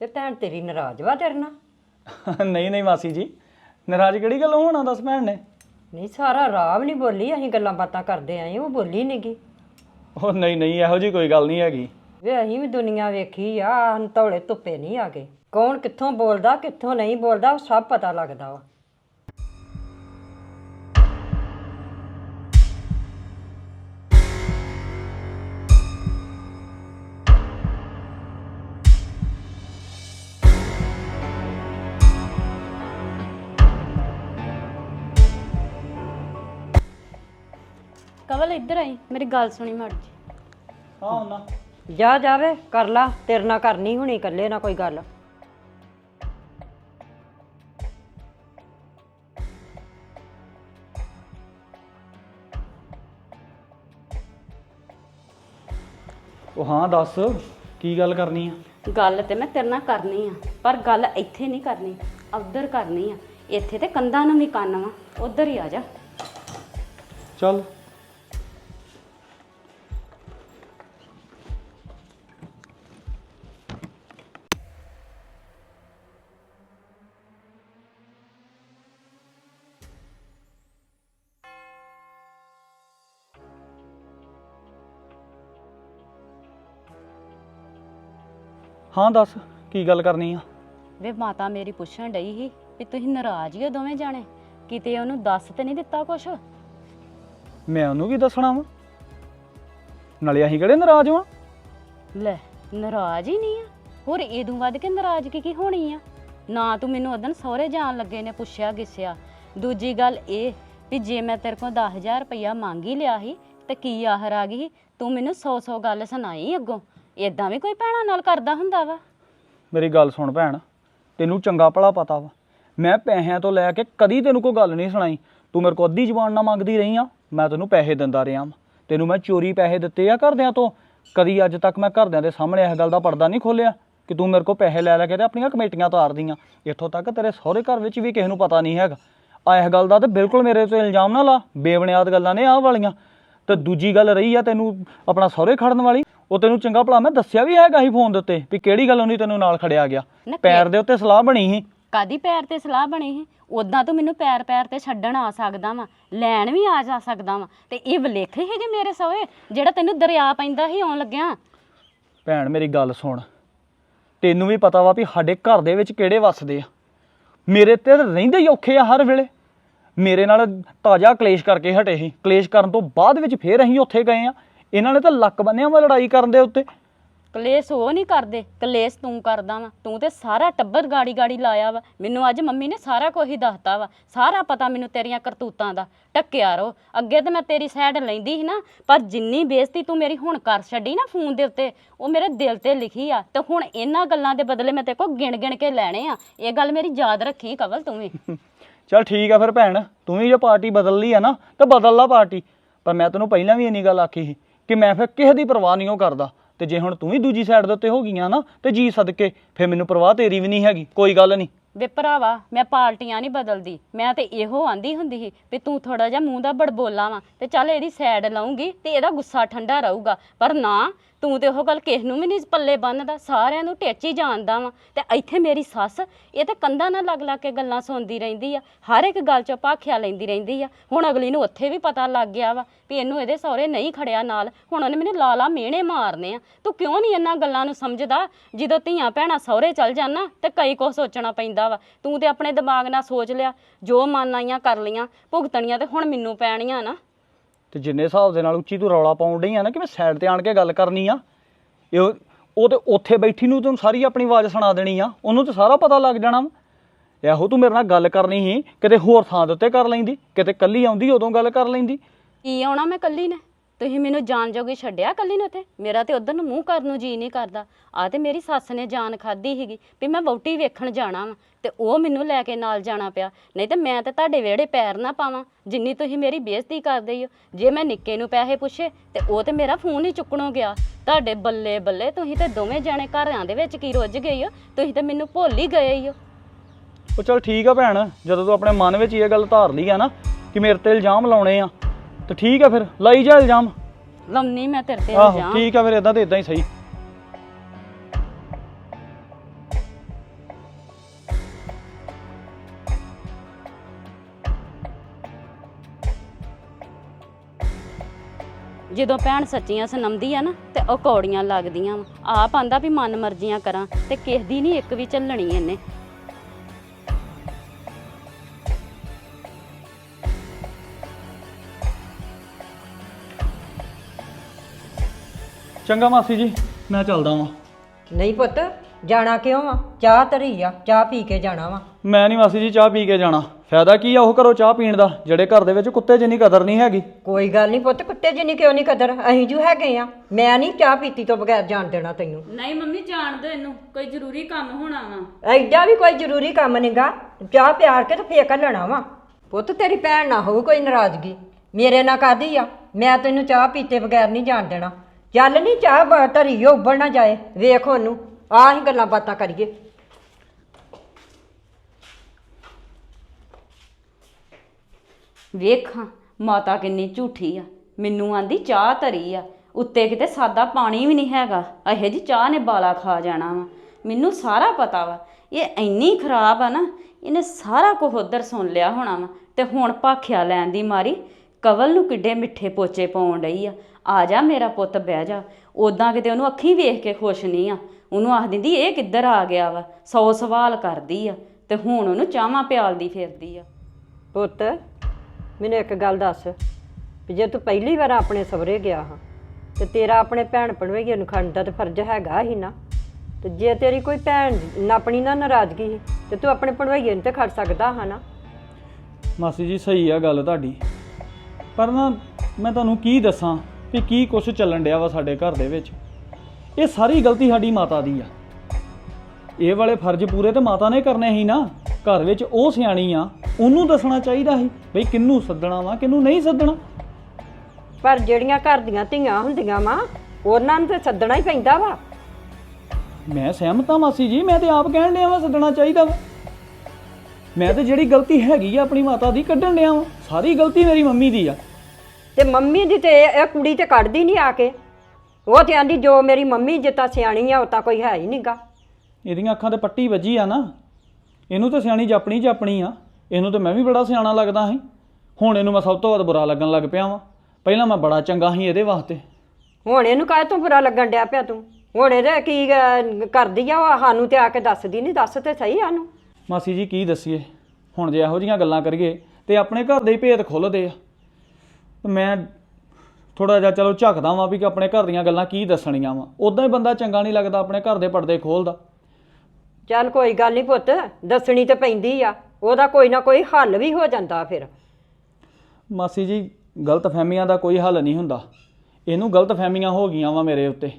ਤੇ ਭੈਣ ਤੇਰੀ ਨਾਰਾਜ਼ ਵਾ ਤੇਰੇ ਨਾਲ? ਨਹੀਂ ਨਹੀਂ ਮਾਸੀ ਜੀ। ਨਾਰਾਜ਼ ਕਿਹੜੀ ਗੱਲੋਂ ਹੋਣਾ ਦੱਸ ਭੈਣ ਨੇ? ਨਹੀਂ ਸਾਰਾ ਰਾਹ ਵੀ ਨਹੀਂ ਬੋਲੀ ਅਸੀਂ ਗੱਲਾਂ ਬਾਤਾਂ ਕਰਦੇ ਆਏ ਉਹ ਬੋਲੀ ਨਹੀਂਗੀ ਉਹ ਨਹੀਂ ਨਹੀਂ ਇਹੋ ਜੀ ਕੋਈ ਗੱਲ ਨਹੀਂ ਹੈਗੀ। ਵੇ ਅਸੀਂ ਵੀ ਦੁਨੀਆ ਵੇਖੀ ਆ ਹੰਤੌਲੇ ਧੁੱਪੇ ਨਹੀਂ ਆ ਗਏ। ਕੌਣ ਕਿੱਥੋਂ ਬੋਲਦਾ ਕਿੱਥੋਂ ਨਹੀਂ ਬੋਲਦਾ ਉਹ ਸਭ ਪਤਾ ਲੱਗਦਾ ਵਾ। ਇੱਧਰ ਆਈ ਮੇਰੀ ਗੱਲ ਸੁਣੀ ਮੜ ਜੀ ਹਾਂ ਉਹਨਾਂ। ਜਾ ਜਾਵੇ ਕਰ ਲਾ ਤੇਰੇ ਨਾਲ ਕਰਨੀ ਹੁਣੀ ਇਕੱਲੇ ਨਾ ਕੋਈ ਗੱਲ। ਉਹ ਹਾਂ ਦੱਸ ਕੀ ਗੱਲ ਕਰਨੀ ਆ? ਗੱਲ ਤੇ ਮੈਂ ਤੇਰੇ ਨਾਲ ਕਰਨੀ ਆ ਪਰ ਗੱਲ ਇੱਥੇ ਨਹੀਂ ਕਰਨੀ ਉੱਧਰ ਕਰਨੀ ਆ। ਇੱਥੇ ਤੇ ਕੰਧਾਂ ਨੂੰ ਵੀ ਕੰਨ ਵਾ ਉੱਧਰ ਹੀ ਆ ਜਾ। ਚੱਲ। ਹਾਂ ਦੱਸ ਕੀ ਗੱਲ ਕਰਨੀ ਆ? ਵੇ ਮਾਤਾ ਮੇਰੀ ਪੁੱਛਣ ਡਈ ਸੀ ਵੀ ਤੁਸੀਂ ਨਾਰਾਜ਼ ਹੀ ਹੋ ਦੋਵੇਂ ਜਾਣੇ? ਕਿਤੇ ਉਹਨੂੰ ਦੱਸ ਤੇ ਨਹੀਂ ਦਿੱਤਾ ਕੁਛ? ਮੈਂ ਉਹਨੂੰ ਕੀ ਦੱਸਣਾ ਵਾ? ਨਾਲੇ ਅਸੀਂ ਕਿਹੜੇ ਨਾਰਾਜ਼ ਵਾਂ ਲੈ ਨਾਰਾਜ਼ ਹੀ ਨਹੀਂ ਆ। ਹੋਰ ਇਦੋਂ ਵੱਧ ਕੇ ਨਾਰਾਜ਼ਗੀ ਕੀ ਹੋਣੀ ਆ? ਨਾ ਤੂੰ ਮੈਨੂੰ ਉਦੋਂ ਸਹੁਰੇ ਜਾਣ ਲੱਗੇ ਨੇ ਪੁੱਛਿਆ ਗਿੱਸਿਆ ਦੂਜੀ ਗੱਲ ਇਹ ਵੀ ਜੇ ਮੈਂ ਤੇਰੇ ਕੋਲ 10000 ਰੁਪਇਆ ਮੰਗ ਹੀ ਲਿਆ ਸੀ ਤੇ ਕੀ ਆਹਰ ਆ ਗਈ ਸੀ? ਤੂੰ ਮੈਨੂੰ 100-100 ਗੱਲ ਸੁਣਾਈ ਅੱਗੋਂ। ਇਦਾਂ ਵੀ ਕੋਈ ਭੈਣਾਂ ਨਾਲ ਕਰਦਾ ਹੁੰਦਾ ਵਾ? ਮੇਰੀ ਗੱਲ ਸੁਣ ਭੈਣ, ਤੈਨੂੰ ਚੰਗਾ ਭਲਾ ਪਤਾ ਵਾ। ਮੈਂ ਪੈਸਿਆਂ ਤੋਂ ਲੈ ਕੇ ਕਦੀ ਤੈਨੂੰ ਕੋਈ ਗੱਲ ਨਹੀਂ ਸੁਣਾਈ। ਤੂੰ ਮੇਰੇ ਕੋਲ ਅੱਧੀ ਜ਼ਬਾਨ ਨਾ ਮੰਗਦੀ ਰਹੀ ਆ ਮੈਂ ਤੈਨੂੰ ਪੈਸੇ ਦਿੰਦਾ ਰਿਹਾ ਵਾਂ। ਤੈਨੂੰ ਮੈਂ ਚੋਰੀ ਪੈਸੇ ਦਿੱਤੇ ਆ ਘਰਦਿਆਂ ਤੋਂ। ਕਦੀ ਅੱਜ ਤੱਕ ਮੈਂ ਘਰਦਿਆਂ ਦੇ ਸਾਹਮਣੇ ਇਸ ਗੱਲ ਦਾ ਪਰਦਾ ਨਹੀਂ ਖੋਲਿਆ ਕਿ ਤੂੰ ਮੇਰੇ ਕੋਲ ਪੈਸੇ ਲੈ ਲੈ ਕੇ ਤੇ ਆਪਣੀਆਂ ਕਮੇਟੀਆਂ ਤਾਰਦੀਆਂ ਇੱਥੋਂ ਤੱਕ ਤੇਰੇ ਸਹੁਰੇ ਘਰ ਵਿੱਚ ਵੀ ਕਿਸੇ ਨੂੰ ਪਤਾ ਨਹੀਂ ਹੈਗਾ। ਆ ਇਸ ਗੱਲ ਦਾ ਤੇ ਬਿਲਕੁਲ ਮੇਰੇ ਤੇ ਇਲਜ਼ਾਮ ਨਾ ਲਾ। ਬੇਬੁਨਿਆਦ ਗੱਲਾਂ ਨੇ ਆਹ ਵਾਲੀਆਂ। ਤੇ ਦੂਜੀ ਗੱਲ ਰਹੀ ਆ ਤੈਨੂੰ ਆਪਣਾ ਸਹੁਰੇ ਖੜਨ ਵਾਲੀ। ਉਹ ਤੈਨੂੰ ਚੰਗਾ ਭਲਾ ਮੈਂ ਦੱਸਿਆ ਵੀ ਹੈਗਾ ਸੀ ਫੋਨ ਦੇ ਉੱਤੇ ਵੀ ਕਿਹੜੀ ਗੱਲੋਂ ਨਹੀਂ ਤੈਨੂੰ ਨਾਲ ਖੜਿਆ ਗਿਆ। ਨਾ ਪੈਰ ਦੇ ਉੱਤੇ ਸਲਾਹ ਬਣੀ ਸੀ। ਕਾਦੀ ਪੈਰ ਤੇ ਸਲਾਹ ਬਣੀ ਸੀ? ਉਦਾਂ ਤੂੰ ਮੈਨੂੰ ਪੈਰ ਪੈਰ ਤੇ ਛੱਡਣ ਆ ਸਕਦਾ ਵਾ ਲੈਣ ਵੀ ਆ ਜਾ ਸਕਦਾ ਵਾ। ਤੇ ਇਹ ਵਲੇਖੇ ਹੈਗੇ ਮੇਰੇ ਸੋਏ ਜਿਹੜਾ ਤੈਨੂੰ ਦਰਿਆ ਪੈਂਦਾ ਸੀ ਆਉਣ ਲੱਗਿਆ? ਭੈਣ ਮੇਰੀ ਗੱਲ ਸੁਣ। ਤੈਨੂੰ ਵੀ ਪਤਾ ਵਾ ਵੀ ਸਾਡੇ ਘਰ ਦੇ ਵਿੱਚ ਕਿਹੜੇ ਵੱਸਦੇ ਆ। ਮੇਰੇ ਤੇ ਤਾਂ ਰਹਿੰਦੇ ਹੀ ਔਖੇ ਆ ਹਰ ਵੇਲੇ। ਮੇਰੇ ਨਾਲ ਤਾਜ਼ਾ ਕਲੇਸ਼ ਕਰਕੇ ਹਟੇ ਸੀ। ਕਲੇਸ਼ ਕਰਨ ਤੋਂ ਬਾਅਦ ਵਿੱਚ ਫੇਰ ਅਸੀਂ ਉੱਥੇ ਗਏ ਆ। ਇਹਨਾਂ ਨੇ ਤਾਂ ਲੱਕ ਬੰਨਿਆ ਵਾ ਲੜਾਈ ਕਰਨ ਦੇ ਉੱਤੇ। ਕਲੇਸ਼ ਉਹ ਨਹੀਂ ਕਰਦੇ ਕਲੇਸ਼ ਤੂੰ ਕਰਦਾ ਵਾ। ਤੂੰ ਤੇ ਸਾਰਾ ਟੱਬਰ ਗਾੜੀ ਗਾੜੀ ਲਾਇਆ ਵਾ। ਮੈਨੂੰ ਅੱਜ ਮੰਮੀ ਨੇ ਸਾਰਾ ਕੁਝ ਹੀ ਦੱਸਤਾ ਵਾ। ਸਾਰਾ ਪਤਾ ਮੈਨੂੰ ਤੇਰੀਆਂ ਕਰਤੂਤਾਂ ਦਾ। ਟੱਕਿਆ ਰੋ। ਅੱਗੇ ਤੇ ਮੈਂ ਤੇਰੀ ਸਾਈਡ ਲੈਂਦੀ ਸੀ ਨਾ ਪਰ ਜਿੰਨੀ ਬੇਇੱਜ਼ਤੀ ਤੂੰ ਮੇਰੀ ਹੁਣ ਕਰ ਛੱਡੀ ਨਾ ਫੋਨ ਦੇ ਉੱਤੇ ਉਹ ਮੇਰੇ ਦਿਲ ਤੇ ਲਿਖੀ ਆ। ਤੇ ਹੁਣ ਇਹਨਾਂ ਗੱਲਾਂ ਦੇ ਬਦਲੇ ਮੈਂ ਤੇ ਕੋ ਗਿਣ ਗਿਣ ਕੇ ਲੈਣੇ ਆ। ਇਹ ਗੱਲ ਮੇਰੀ ਯਾਦ ਰੱਖੀ ਕਵਲ ਤੂੰ ਵੀ। ਚਲ ਠੀਕ ਆ ਫਿਰ ਭੈਣ ਤੂੰ ਵੀ ਜੇ ਪਾਰਟੀ ਬਦਲ ਲਈ ਆ ਨਾ ਤਾਂ ਬਦਲ ਲਾ ਪਾਰਟੀ। ਪਰ ਮੈਂ ਤੈਨੂੰ ਪਹਿਲਾਂ ਵੀ ਇੰਨੀ ਗੱਲ ਆਖੀ ਸੀ। ਕਿ ਮੈਂ ਫਿਰ ਕਿਸੇ ਦੀ ਪਰਵਾਹ ਨਹੀਂ ਉਹ ਕਰਦਾ। ਤੇ ਜੇ ਹੁਣ ਤੂੰ ਵੀ ਦੂਜੀ ਸਾਈਡ ਦੇ ਉੱਤੇ ਹੋ ਗਈਆਂ ਨਾ, ਤੇ ਜੀ ਸਦਕੇ, ਫਿਰ ਮੈਨੂੰ ਪਰਵਾਹ ਤੇਰੀ ਵੀ ਨਹੀਂ ਹੈਗੀ। ਕੋਈ ਗੱਲ ਨਹੀਂ। ਵੇ ਭਰਾਵਾ, ਮੈਂ ਪਾਰਟੀਆਂ ਨਹੀਂ ਬਦਲਦੀ। ਮੈਂ ਤੇ ਇਹੋ ਆਂਦੀ ਹੁੰਦੀ ਸੀ ਵੀ ਤੂੰ ਥੋੜਾ ਜਿਹਾ ਮੂੰਹ ਦਾ ਬੜਬੋਲਾ ਵਾ ਤੇ ਚੱਲ ਇਹਦੀ ਸਾਈਡ ਲਾਉਂਗੀ ਤੇ ਇਹਦਾ ਗੁੱਸਾ ਠੰਡਾ ਰਹੂਗਾ। ਪਰ ਨਾ ਤੂੰ ਤੇ ਉਹ ਗੱਲ ਕਿਸ ਨੂੰ ਵੀ ਨਹੀਂ ਪੱਲੇ ਬੰਨਦਾ, ਸਾਰਿਆਂ ਨੂੰ ਟੇਚੀ ਜਾਣਦਾ ਵਾ। ਤੇ ਇੱਥੇ ਮੇਰੀ ਸੱਸ, ਇਹ ਤੇ ਕੰਧਾਂ ਨਾਲ ਲੱਗ ਲੱਗ ਕੇ ਗੱਲਾਂ ਸੁਣਦੀ ਰਹਿੰਦੀ ਆ, ਹਰ ਇੱਕ ਗੱਲ 'ਚ ਭਾਖਿਆ ਲੈਂਦੀ ਰਹਿੰਦੀ ਆ। ਹੁਣ ਅਗਲੀ ਨੂੰ ਉੱਥੇ ਵੀ ਪਤਾ ਲੱਗ ਗਿਆ ਵਾ ਵੀ ਇਹਨੂੰ ਇਹਦੇ ਸਹੁਰੇ ਨਹੀਂ ਖੜਿਆ ਨਾਲ, ਹੁਣ ਉਹਨੇ ਮੈਨੂੰ ਲਾਲਾ ਮਿਹਣੇ ਮਾਰਨੇ ਆ। ਤੂੰ ਕਿਉਂ ਨਹੀਂ ਇਹਨਾਂ ਗੱਲਾਂ ਨੂੰ ਸਮਝਦਾ? ਜਦੋਂ ਧੀਆਂ ਭੈਣਾਂ ਸਹੁਰੇ ਚੱਲ ਜਾਣਾ ਤੇ ਕਈ ਕੁਛ ਸੋਚਣਾ ਪੈਂਦਾ ਵਾ। ਤੂੰ ਤੇ ਆਪਣੇ ਦਿਮਾਗ ਨਾਲ ਸੋਚ ਲਿਆ, ਜੋ ਮਨ ਆਈਆਂ ਕਰ ਲੀਆਂ ਭੁਗਤਣੀਆਂ ਤੇ ਹੁਣ ਮੈਨੂੰ ਪੈਣੀਆਂ ਨਾ। ਤੇ ਜਿੰਨੇ ਹਿਸਾਬ ਦੇ ਨਾਲ ਉੱਚੀ ਤੂੰ ਰੌਲਾ ਪਾਉਣ ਡਈ ਆ ਨਾ ਕਿ ਮੈਂ ਸਾਈਡ ਤੇ ਆਣ ਕੇ ਗੱਲ ਕਰਨੀ ਆ, ਇਹ ਉਹ- ਉਹ ਤੇ ਉੱਥੇ ਬੈਠੀ ਨੂੰ ਤੂੰ ਸਾਰੀ ਆਪਣੀ ਆਵਾਜ਼ ਸੁਣਾ ਦੇਣੀ ਆ, ਉਹਨੂੰ ਤੇ ਸਾਰਾ ਪਤਾ ਲੱਗ ਜਾਣਾ ਵਾ। ਇਹੋ ਤੂੰ ਮੇਰੇ ਨਾਲ ਗੱਲ ਕਰਨੀ ਸੀ, ਕਿਤੇ ਹੋਰ ਥਾਂ ਦੇ ਉੱਤੇ ਕਰ ਲੈਂਦੀ, ਕਿਤੇ ਕੱਲੀ ਆਉਂਦੀ ਉਦੋਂ ਗੱਲ ਕਰ ਲੈਂਦੀ ਕੀ ਆਉਣਾ ਮੈਂ ਕੱਲੀ ਨੇ ਤੁਸੀਂ ਮੈਨੂੰ ਜਾਣ ਜੋਗੀ ਛੱਡਿਆ ਕੱਲੀ ਨੂੰ ਤੇ ਮੇਰਾ ਤੇ ਉਧਰ ਨੂੰ ਮੂੰਹ ਕਰਨ ਨੂੰ ਜੀ ਨਹੀਂ ਕਰਦਾ। ਆ ਤੇ ਮੇਰੀ ਸੱਸ ਨੇ ਜਾਨ ਖਾਦੀ ਸੀਗੀ ਵੀ ਮੈਂ ਵਹੁਟੀ ਵੇਖਣ ਜਾਣਾ ਵਾ ਤੇ ਉਹ ਮੈਨੂੰ ਲੈ ਕੇ ਨਾਲ ਜਾਣਾ ਪਿਆ। ਨਹੀਂ ਤੇ ਮੈਂ ਤੇ ਤੁਹਾਡੇ ਵਿਹੜੇ ਪੈਰ ਨਾ ਪਾਵਾਂ। ਜਿੰਨੀ ਤੁਸੀਂ ਮੇਰੀ ਬੇਇੱਜ਼ਤੀ ਕਰਦੇ ਹੋ। ਜੇ ਮੈਂ ਨਿੱਕੇ ਨੂੰ ਪੈਸੇ ਪੁੱਛੇ ਤੇ ਉਹ ਤੇ ਮੇਰਾ ਫੋਨ ਹੀ ਚੁੱਕਣੋਂ ਗਿਆ। ਤੁਹਾਡੇ ਬੱਲੇ ਬੱਲੇ ਤੁਸੀਂ ਤੇ ਦੋਵੇਂ ਜਾਣੇ ਘਰਾਂ ਦੇ ਵਿੱਚ ਕੀ ਰੁੱਝ ਗਏ ਹੋ? ਤੁਸੀਂ ਤੇ ਮੈਨੂੰ ਭੁੱਲ ਹੀ ਗਏ ਹੀ ਹੋ। ਉਹ ਚਲ ਠੀਕ ਆ ਭੈਣ। ਜਦੋਂ ਤੂੰ ਆਪਣੇ ਮਨ ਵਿੱਚ ਇਹ ਗੱਲ ਧਾਰ ਲਈ ਆ ਨਾ ਕਿ ਮੇਰੇ ਤੇ ਇਲਜ਼ਾਮ ਲਾਉਣੇ ਆ ਤੇ ਠੀਕ ਆ ਫਿਰ ਲਾਈ ਜਾ ਇਲਜ਼ਾਮ। ਲੰਨੀ ਮੈਂ ਤੇਰੇ ਤੇ ਇਲਜ਼ਾਮ। ਠੀਕ ਆ ਫਿਰ ਇਦਾਂ ਤੇ ਇਦਾਂ ਹੀ ਸਹੀ। ਜਦੋਂ ਭੈਣ ਸੱਚੀਆਂ ਸੁਣਾਉਂਦੀ ਆ ਨਾ ਤੇ ਉਹ ਕੌੜੀਆਂ ਲੱਗਦੀਆਂ ਵਾਂ। ਆਪ ਆਂਦਾ ਵੀ ਮਨ ਮਰਜ਼ੀਆਂ ਕਰਾਂ ਤੇ ਕਿਸੇ ਦੀ ਨਹੀਂ ਇੱਕ ਵੀ ਚੱਲਣੀ ਇਹਨੇ। ਚੰਗਾ ਮਾਸੀ ਜੀ ਮੈਂ ਚੱਲਦਾ ਵਾਂ। ਨਹੀਂ ਪੁੱਤ ਜਾਣਾ ਕਿਉਂ ਆ ਚਾਹ ਧਰੀ ਆ ਚਾਹ ਪੀ ਕੇ ਜਾਣਾ ਵਾ। ਮੈਂ ਨਹੀਂ ਮਾਸੀ ਜੀ ਚਾਹ ਪੀ ਕੇ ਜਾਣਾ। ਫਾਇਦਾ ਕੀ ਆ ਉਹ ਘਰੋਂ ਚਾਹ ਪੀਣ ਦਾ ਜਿਹੜੇ ਘਰ ਦੇ ਵਿੱਚ ਕੁੱਤੇ ਜਿੰਨੀ ਕਦਰ ਨਹੀਂ ਹੈਗੀ? ਕੋਈ ਗੱਲ ਨਹੀਂ ਪੁੱਤ ਕੁੱਤੇ ਜਿੰਨੀ ਕਿਉਂ ਨਹੀਂ ਕਦਰ? ਅਸੀਂ ਜੂ ਹੈਗੇ ਆ। ਮੈਂ ਨਹੀਂ ਚਾਹ ਪੀਤੀ ਤੋਂ ਬਗੈਰ ਜਾਣ ਦੇਣਾ ਤੈਨੂੰ। ਨਹੀਂ ਮੰਮੀ ਜਾਣ ਦੋ ਇਹਨੂੰ। ਕੋਈ ਜ਼ਰੂਰੀ ਕੰਮ ਹੋਣਾ ਵਾ। ਐਡਾ ਵੀ ਕੋਈ ਜ਼ਰੂਰੀ ਕੰਮ ਨਹੀਂਗਾ। ਚਾਹ ਪਿਆਰ ਕੇ ਤੇ ਫੇਰ ਘੱਲਣਾ ਵਾ। ਪੁੱਤ ਤੇਰੀ ਭੈਣ ਨਾ ਹੋਊ ਕੋਈ ਨਾਰਾਜ਼ਗੀ। ਮੇਰੇ ਨਾਲ ਕਾਦੀ ਆ? ਮੈਂ ਤੈਨੂੰ ਚਾਹ ਪੀਤੇ ਬਗੈਰ ਨਹੀਂ ਜਾਣ ਦੇਣਾ। ਚੱਲ ਨਹੀਂ ਚਾਹ ਬ- ਧਰੀ ਓ ਉੱਬਲ ਨਾ ਜਾਏ। ਵੇਖ ਉਹਨੂੰ, ਆਹੀ ਗੱਲਾਂ ਬਾਤਾਂ ਕਰੀਏ। ਵੇਖਾਂ, ਮਾਤਾ ਕਿੰਨੀ ਝੂਠੀ ਆ। ਮੈਨੂੰ ਆਂਦੀ ਚਾਹ ਧਰੀ ਆ। ਉੱਤੇ ਕਿਤੇ ਸਾਦਾ ਪਾਣੀ ਵੀ ਨਹੀਂ ਹੈਗਾ। ਇਹੋ ਜੀ ਚਾਹ ਨੇ ਬਾਲਾ ਖਾ ਜਾਣਾ ਵਾ। ਮੈਨੂੰ ਸਾਰਾ ਪਤਾ ਵਾ। ਇਹ ਇੰਨੀ ਖਰਾਬ ਆ ਨਾ, ਇਹਨੇ ਸਾਰਾ ਕੁਝ ਉਧਰ ਸੁਣ ਲਿਆ ਹੋਣਾ ਵਾ। ਤੇ ਹੁਣ ਭਾਖਿਆ ਲੈਣ ਦੀ ਮਾਰੀ, ਕਵਲ ਨੂੰ ਕਿੱਡੇ ਮਿੱਠੇ ਪੋਚੇ ਪਾਉਣ ਡਈ ਆ। ਆ ਜਾ ਮੇਰਾ ਪੁੱਤ ਬਹਿ ਜਾ। ਉਦਾਂ ਕਿਤੇ ਉਹਨੂੰ ਅੱਖੀਂ ਵੇਖ ਕੇ ਖੁਸ਼ ਨਹੀਂ ਆ। ਉਹਨੂੰ ਆਖ ਦਿੰਦੀ ਇਹ ਕਿੱਧਰ ਆ ਗਿਆ ਵਾ? ਸੌ ਸਵਾਲ ਕਰਦੀ ਆ ਤੇ ਹੁਣ ਉਹਨੂੰ ਚਾਹਾਂ ਪਿਆਲਦੀ ਫਿਰਦੀ ਆ। ਪੁੱਤ ਮੈਨੂੰ ਇੱਕ ਗੱਲ ਦੱਸ। ਵੀ ਜੇ ਤੂੰ ਪਹਿਲੀ ਵਾਰ ਆਪਣੇ ਸਵਰੇ ਗਿਆ ਹਾਂ ਤੇ ਤੇਰਾ ਆਪਣੇ ਭੈਣ ਭਣਵੇਗੀ ਨੂੰ ਖੜਨ ਦਾ ਤੇ ਫਰਜ਼ ਹੈਗਾ ਹੀ ਨਾ। ਤੇ ਜੇ ਤੇਰੀ ਕੋਈ ਭੈਣ ਨਾ ਆਪਣੀ ਨਾ ਨਾਰਾਜ਼ਗੀ ਸੀ ਤੇ ਤੂੰ ਆਪਣੇ ਭਣਵੇਗੀ ਨੂੰ ਤੇ ਖੜ ਸਕਦਾ ਹਾਂ ਨਾ। ਮਾਸੀ ਜੀ ਸਹੀ ਆ ਗੱਲ ਤੁਹਾਡੀ। ਪਰ ਨਾ ਮੈਂ ਤੁਹਾਨੂੰ ਕੀ ਦੱਸਾਂ? ਕਿ ਕੀ ਕੁਛ ਚੱਲਣ ਡਿਆ ਵਾ ਸਾਡੇ ਘਰ ਦੇ ਵਿੱਚ। ਇਹ ਸਾਰੀ ਗਲਤੀ ਸਾਡੀ ਮਾਤਾ ਦੀ ਆ। ਇਹ ਵਾਲੇ ਫਰਜ਼ ਪੂਰੇ ਤੇ ਮਾਤਾ ਨੇ ਕਰਨੇ ਸੀ ਨਾ। ਘਰ ਵਿੱਚ ਉਹ ਸਿਆਣੀ ਆ ਉਹਨੂੰ ਦੱਸਣਾ ਚਾਹੀਦਾ ਸੀ ਬਈ ਕਿੰਨੂੰ ਸੱਦਣਾ ਵਾ ਕਿੰਨੂੰ ਨਹੀਂ ਸੱਦਣਾ। ਪਰ ਜਿਹੜੀਆਂ ਘਰ ਦੀਆਂ ਧੀਆਂ ਹੁੰਦੀਆਂ ਵਾ ਉਹਨਾਂ ਨੂੰ ਤੇ ਸੱਦਣਾ ਹੀ ਪੈਂਦਾ ਵਾ। ਮੈਂ ਸਹਿਮਤ ਹਾਂ ਮਾਸੀ ਜੀ ਮੈਂ ਤੇ ਆਪ ਕਹਿਣ ਡਿਆ ਵਾ ਸੱਦਣਾ ਚਾਹੀਦਾ ਵਾ। ਮੈਂ ਤੇ ਜਿਹੜੀ ਗਲਤੀ ਹੈਗੀ ਆ ਆਪਣੀ ਮਾਤਾ ਦੀ ਕੱਢਣ ਡਿਆ ਵਾ। ਸਾਰੀ ਗਲਤੀ ਮੇਰੀ ਮੰਮੀ ਦੀ ਆ। ਤੇ ਮੰਮੀ ਦੀ ਤੇ ਇਹ ਇਹ ਕੁੜੀ ਤੇ ਕੱਢਦੀ ਨਹੀਂ ਆ ਕੇ। ਉਹ ਤੇ ਆਂਦੀ ਜੋ ਮੇਰੀ ਮੰਮੀ ਜਿੱਤਾ ਸਿਆਣੀ ਆ ਉਹ ਤਾਂ ਕੋਈ ਹੈ ਹੀ ਨਹੀਂਗਾ ਇਹਦੀਆਂ ਅੱਖਾਂ ਤੇ ਪੱਟੀ ਵੱਜੀ ਆ ਨਾ। ਇਹਨੂੰ ਤਾਂ ਸਿਆਣੀ ਜਾਪਣੀ ਜਾਪਣੀ ਆ। ਇਹਨੂੰ ਤਾਂ ਮੈਂ ਵੀ ਬੜਾ ਸਿਆਣਾ ਲੱਗਦਾ ਸੀ। ਹੁਣ ਇਹਨੂੰ ਮੈਂ ਸਭ ਤੋਂ ਵੱਧ ਬੁਰਾ ਲੱਗਣ ਲੱਗ ਪਿਆ ਵਾਂ। ਪਹਿਲਾਂ ਮੈਂ ਬੜਾ ਚੰਗਾ ਸੀ ਇਹਦੇ ਵਾਸਤੇ। ਹੁਣ ਇਹਨੂੰ ਕਾਹ ਤੋਂ ਬੁਰਾ ਲੱਗਣ ਡਿਆ ਪਿਆ ਤੂੰ? ਹੁਣ ਇਹਦੇ ਕੀ ਅਹ, ਕਰਦੀ ਆ ਉਹ? ਸਾਨੂੰ ਤੇ ਆ ਕੇ ਦੱਸਦੀ ਨਹੀਂ ਦੱਸ ਤੇ ਸਹੀ ਸਾਨੂੰ ਮਾਸੀ ਜੀ ਕੀ ਦੱਸੀਏ? ਹੁਣ ਜੇ ਇਹੋ ਜੀਆਂ ਗੱਲਾਂ ਕਰੀਏ ਤੇ ਆਪਣੇ ਘਰ ਦੇ ਹੀ ਭੇਤ ਖੁੱਲਦੇ ਆ। ਤੇ ਮੈਂ ਥੋੜਾ ਜਿਹਾ ਚਲੋ ਝੱਕਦਾ ਵਾਂ ਵੀ ਕਿ ਆਪਣੇ ਘਰ ਦੀਆਂ ਗੱਲਾਂ ਕੀ ਦੱਸਣੀਆਂ ਵਾਂ। ਉਦਾਂ ਹੀ ਬੰਦਾ ਚੰਗਾ ਨਹੀਂ ਲੱਗਦਾ ਆਪਣੇ ਘਰ ਦੇ ਪਰਦੇ ਖੋਲਦਾ। ਚੱਲ ਕੋਈ ਗੱਲ ਨਹੀਂ ਪੁੱਤ ਦੱਸਣੀ ਤੇ ਪੈਂਦੀ ਆ। ਉਹਦਾ ਕੋਈ ਨਾ ਕੋਈ ਹੱਲ ਵੀ ਹੋ ਜਾਂਦਾ ਫਿਰ। ਮਾਸੀ ਜੀ ਗਲਤ ਫਹਿਮੀਆਂ ਦਾ ਕੋਈ ਹੱਲ ਨਹੀਂ ਹੁੰਦਾ। ਇਹਨੂੰ ਗਲਤ ਫਹਿਮੀਆਂ ਹੋ ਗਈਆਂ ਵਾ ਮੇਰੇ ਉੱਤੇ।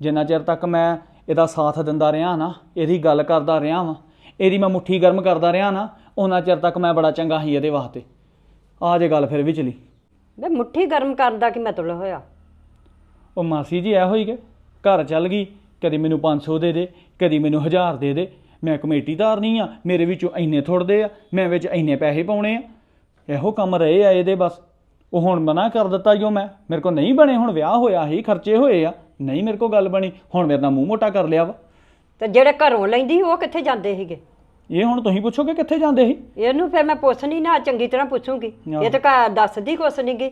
ਜਿੰਨਾ ਚਿਰ ਤੱਕ ਮੈਂ ਇਹਦਾ ਸਾਥ ਦਿੰਦਾ ਰਿਹਾ ਨਾ ਇਹਦੀ ਗੱਲ ਕਰਦਾ ਰਿਹਾ ਵਾਂ ਇਹਦੀ ਮੈਂ ਮੁੱਠੀ ਗਰਮ ਕਰਦਾ ਰਿਹਾ ਨਾ ਉਹਨਾਂ ਚਿਰ ਤੱਕ ਮੈਂ ਬੜਾ ਚੰਗਾ ਸੀ ਇਹਦੇ ਵਾਸਤੇ। ਆ ਜੇ ਗੱਲ ਫਿਰ ਵਿਚਲੀ। ਵੇ ਮੁੱਠੀ ਗਰਮ ਕਰਨ ਦਾ ਕੀ ਮਤਲਬ ਹੋਇਆ? ਉਹ ਮਾਸੀ ਜੀ ਇਹੋ ਹੀ ਕਿ ਘਰ ਚੱਲ ਗਈ ਕਦੀ ਮੈਨੂੰ 500 ਦੇ ਦੇ ਕਦੀ ਮੈਨੂੰ 1000 ਦੇ ਦੇ। ਮੈਂ ਕਮੇਟੀਦਾਰ ਨਹੀਂ ਆ ਮੇਰੇ ਵਿੱਚੋਂ ਇੰਨੇ ਥੁੜਦੇ ਆ ਮੈਂ ਵਿੱਚ ਇੰਨੇ ਪੈਸੇ ਪਾਉਣੇ ਆ। ਇਹੋ ਕੰਮ ਰਹੇ ਆ ਇਹਦੇ ਬਸ। ਉਹ ਹੁਣ ਮਨਾ ਕਰ ਦਿੱਤਾ ਜੋ ਮੈਂ। ਮੇਰੇ ਕੋਲ ਨਹੀਂ ਬਣੇ ਹੁਣ ਵਿਆਹ ਹੋਇਆ ਸੀ ਖਰਚੇ ਹੋਏ ਆ। ਨਹੀਂ ਮੇਰੇ ਕੋਲ ਗੱਲ ਬਣੀ ਹੁਣ ਮੇਰੇ ਨਾਲ ਮੂੰਹ ਮੋਟਾ ਕਰ ਲਿਆ ਵਾ। ਤੇ ਜਿਹੜੇ ਘਰੋਂ ਲੈਂਦੀ ਉਹ ਕਿੱਥੇ ਜਾਂਦੇ ਸੀਗੇ? ਇਹ ਹੁਣ ਤੁਸੀਂ ਪੁੱਛੋਗੇ ਕਿੱਥੇ ਜਾਂਦੇ ਸੀ? ਇਹਨੂੰ ਫਿਰ ਮੈਂ ਪੁੱਛਣੀ ਨਾ ਚੰਗੀ ਤਰ੍ਹਾਂ ਪੁੱਛੂਗੀ। ਇਹ ਤਾਂ ਘਰ ਦੱਸਦੀ ਕੁਛ ਨੀ ਗੀ।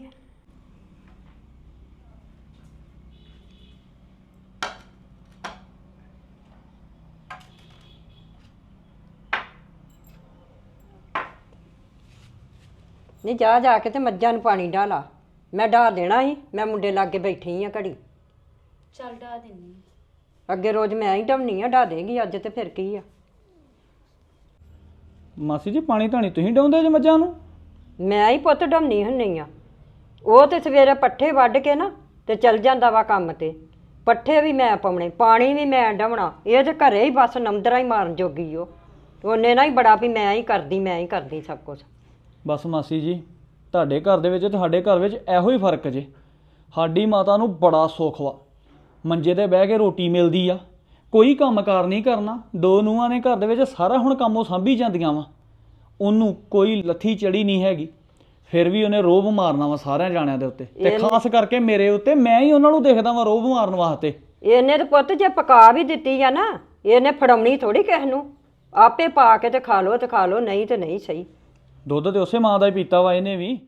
ਨਹੀਂ ਜਾ ਜਾ ਕੇ ਤੇ ਮੱਝਾਂ ਨੂੰ ਪਾਣੀ ਡਾਲਾ। ਮੈਂ ਢਾ ਦੇਣਾ ਸੀ ਮੈਂ ਮੁੰਡੇ ਲਾਗੇ ਬੈਠੀ ਆ ਘੜੀ। ਚੱਲ ਡਾ ਦਿੰਨੀ ਅੱਗੇ ਰੋਜ਼ ਮੈਂ ਹੀ ਢਾਉਣੀ ਆ ਢਾ ਦੇਗੀ ਅੱਜ ਤੇ ਫਿਰ ਕੀ ਆ? ਮਾਸੀ ਜੀ ਪਾਣੀ ਧਾਣੀ ਤੁਸੀਂ ਡਾਉਂਦੇ ਜੇ ਮੱਝਾਂ ਨੂੰ? ਮੈਂ ਹੀ ਪੁੱਤ ਢਾਉਣੀ ਹੁੰਨੀ ਆ। ਉਹ ਤੇ ਸਵੇਰੇ ਪੱਠੇ ਵੱਢ ਕੇ ਨਾ ਤੇ ਚਲ ਜਾਂਦਾ ਵਾ ਕੰਮ ਤੇ। ਪੱਠੇ ਵੀ ਮੈਂ ਪਾਉਣੇ ਪਾਣੀ ਵੀ ਮੈਂ ਡਾਉਣਾ। ਇਹ ਤੇ ਘਰੇ ਹੀ ਬਸ ਨੰਦਰਾ ਹੀ ਮਾਰਨ ਜੋਗੀ ਉਹ ਉਹਨੇ ਨਾ ਹੀ ਬੜਾ ਵੀ ਮੈਂ ਹੀ ਕਰਦੀ ਮੈਂ ਹੀ ਕਰਦੀ ਸਭ ਕੁਝ ਬਸ ਮਾਸੀ ਜੀ ਤੁਹਾਡੇ ਘਰ ਦੇ ਵਿੱਚ ਤੇ ਸਾਡੇ ਘਰ ਵਿੱਚ ਇਹੋ ਹੀ ਫ਼ਰਕ ਜੇ। ਸਾਡੀ ਮਾਤਾ ਨੂੰ ਬੜਾ ਸੁੱਖ ਵਾ। ਮੰਜੇ ਤੇ ਬਹਿ ਕੇ ਰੋਟੀ ਮਿਲਦੀ ਆ। ਕੋਈ ਕੰਮਕਾਰ ਨਹੀਂ ਕਰਨਾ। ਦੋ ਨੂੰਹਾਂ ਨੇ ਘਰ ਦੇ ਵਿੱਚ ਸਾਰਾ ਹੁਣ ਕੰਮ ਉਹ ਸੰਭੀ ਜਾਂਦੀਆਂ ਵਾ। ਉਹਨੂੰ ਕੋਈ ਲੱਥੀ ਚੜੀ ਨਹੀਂ ਹੈਗੀ। ਫਿਰ ਵੀ ਉਹਨੇ ਰੋਬ ਮਾਰਨਾ ਵਾ ਸਾਰਿਆਂ ਜਾਣਿਆਂ ਦੇ ਉੱਤੇ। ਤੇ ਖਾਸ ਕਰਕੇ ਮੇਰੇ ਉੱਤੇ ਮੈਂ ਹੀ ਉਹਨਾਂ ਨੂੰ ਦੇਖਦਾ ਵਾਂ ਰੋਬ ਮਾਰਨ ਵਾਸਤੇ। ਇਹਨੇ ਤੇ ਪੁੱਤ ਜੇ ਪਕਾ ਵੀ ਦਿੱਤੀ ਆ ਨਾ ਇਹਨੇ ਫੜਾਉਣੀ ਥੋੜੀ ਕਿਸ ਨੂੰ। ਆਪੇ ਪਾ ਕੇ ਤੇ ਖਾ ਲੋ ਤੇ ਖਾ ਲੋ ਨਹੀਂ ਤੇ ਨਹੀਂ ਸਹੀ। ਦੁੱਧ ਤੇ ਉਸੇ ਮਾਂ ਦਾ ਹੀ ਪੀਤਾ ਵਾ ਇਹਨੇ ਵੀ।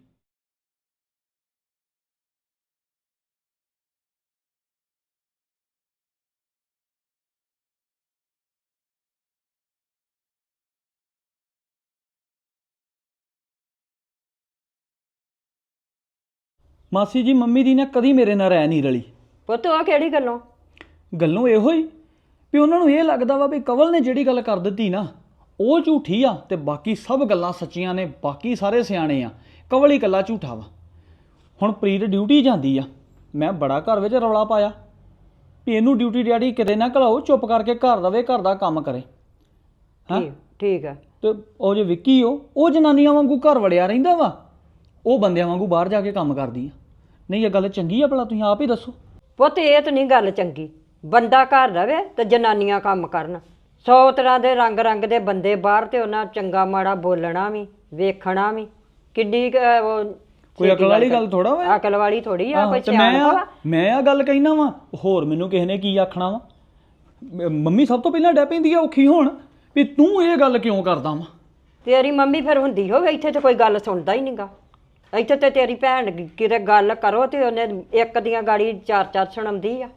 ਮਾਸੀ ਜੀ ਮੰਮੀ ਦੀ ਨਾ ਕਦੀ ਮੇਰੇ ਨਾਲ ਰਹਿ ਨਹੀਂ ਰਲੀ। ਪੁੱਤ ਉਹ ਕਿਹੜੀ ਗੱਲੋਂ? ਗੱਲੋਂ ਇਹੋ ਹੀ ਵੀ ਉਹਨਾਂ ਨੂੰ ਇਹ ਲੱਗਦਾ ਵਾ ਵੀ ਕਵਲ ਨੇ ਜਿਹੜੀ ਗੱਲ ਕਰ ਦਿੱਤੀ ਨਾ ਉਹ ਝੂਠੀ ਆ ਤੇ ਬਾਕੀ ਸਭ ਗੱਲਾਂ ਸੱਚੀਆਂ ਨੇ ਬਾਕੀ ਸਾਰੇ ਸਿਆਣੇ ਆ। ਕਵਲ ਹੀ ਇਕੱਲਾ ਝੂਠਾ ਵਾ। ਹੁਣ ਪ੍ਰੀਤ ਡਿਊਟੀ ਜਾਂਦੀ ਆ। ਮੈਂ ਬੜਾ ਘਰ ਵਿੱਚ ਰੌਲਾ ਪਾਇਆ ਵੀ ਇਹਨੂੰ ਡਿਊਟੀ ਡੈਡੀ ਕਿਤੇ ਨਾ ਘਲਾਓ ਚੁੱਪ ਕਰਕੇ ਘਰ ਰਵੇ ਘਰ ਦਾ ਕੰਮ ਕਰੇ। ਹਾਂ? ਠੀਕ ਠੀਕ ਹੈ ਤੇ ਉਹ ਜੇ ਵਿੱਕੀ ਉਹ ਉਹ ਜਨਾਨੀਆਂ ਵਾਂਗੂ ਘਰ ਵੜਿਆ ਰਹਿੰਦਾ ਵਾ? ਉਹ ਬੰਦਿਆਂ ਵਾਂਗੂ ਬਾਹਰ ਜਾ ਕੇ ਕੰਮ ਕਰਦੀ ਆ। ਨਹੀਂ ਇਹ ਗੱਲ ਚੰਗੀ ਆ ਭਲਾ ਤੁਸੀਂ ਆਪ ਹੀ ਦੱਸੋ। ਪੁੱਤ ਇਹ ਤਾਂ ਨਹੀਂ ਗੱਲ ਚੰਗੀ। ਬੰਦਾ ਘਰ ਰਵੇ ਤੇ ਜਨਾਨੀਆਂ ਕੰਮ ਕਰਨ। ਸੌ ਤਰ੍ਹਾਂ ਦੇ ਰੰਗ ਰੰਗ ਦੇ ਬੰਦੇ ਬਾਹਰ ਤੇ ਉਹਨਾਂ ਚੰਗਾ ਮਾੜਾ ਬੋਲਣਾ ਵੀ ਵੇਖਣਾ ਵੀ। ਕਿੱਡੀ ਕੁ, ਅਹ, ਉਹ ਕੋਈ ਅਕਲ ਵਾਲੀ ਗੱਲ ਥੋੜਾ ਵਾ? ਅਕਲ ਵਾਲੀ ਥੋੜੀ ਆ ਕੋਈ ਤੇ ਮੈਂ ਆ ਵਾ? ਮੈਂ ਆ ਗੱਲ ਕਹਿਣਾ ਵਾ ਹੋਰ ਮੈਨੂੰ ਕਿਸੇ ਨੇ ਕੀ ਆਖਣਾ ਵਾ? ਮ- ਮੰਮੀ ਸਭ ਤੋਂ ਪਹਿਲਾਂ ਡੈ ਪੈਂਦੀ ਆ ਔਖੀ ਹੋਣ ਵੀ ਤੂੰ ਇਹ ਗੱਲ ਕਿਉਂ ਕਰਦਾ ਵਾ? ਤੇਰੀ ਮੰਮੀ ਫਿਰ ਹੁੰਦੀ ਹੋਵੇ ਇੱਥੇ ਤੇ ਕੋਈ ਗੱਲ ਸੁਣਦਾ ਹੀ ਨਹੀਂਗਾ ਇੱਥੇ ਤੇ ਤੇਰੀ ਭੈਣ ਕਿਤੇ ਗੱਲ ਕਰੋ ਤੇ ਉਹਨੇ ਇੱਕ ਦੀਆਂ ਗਾੜੀ ਚਾਰ ਚਾਰ ਸੁਣਾਉਂਦੀ ਆ।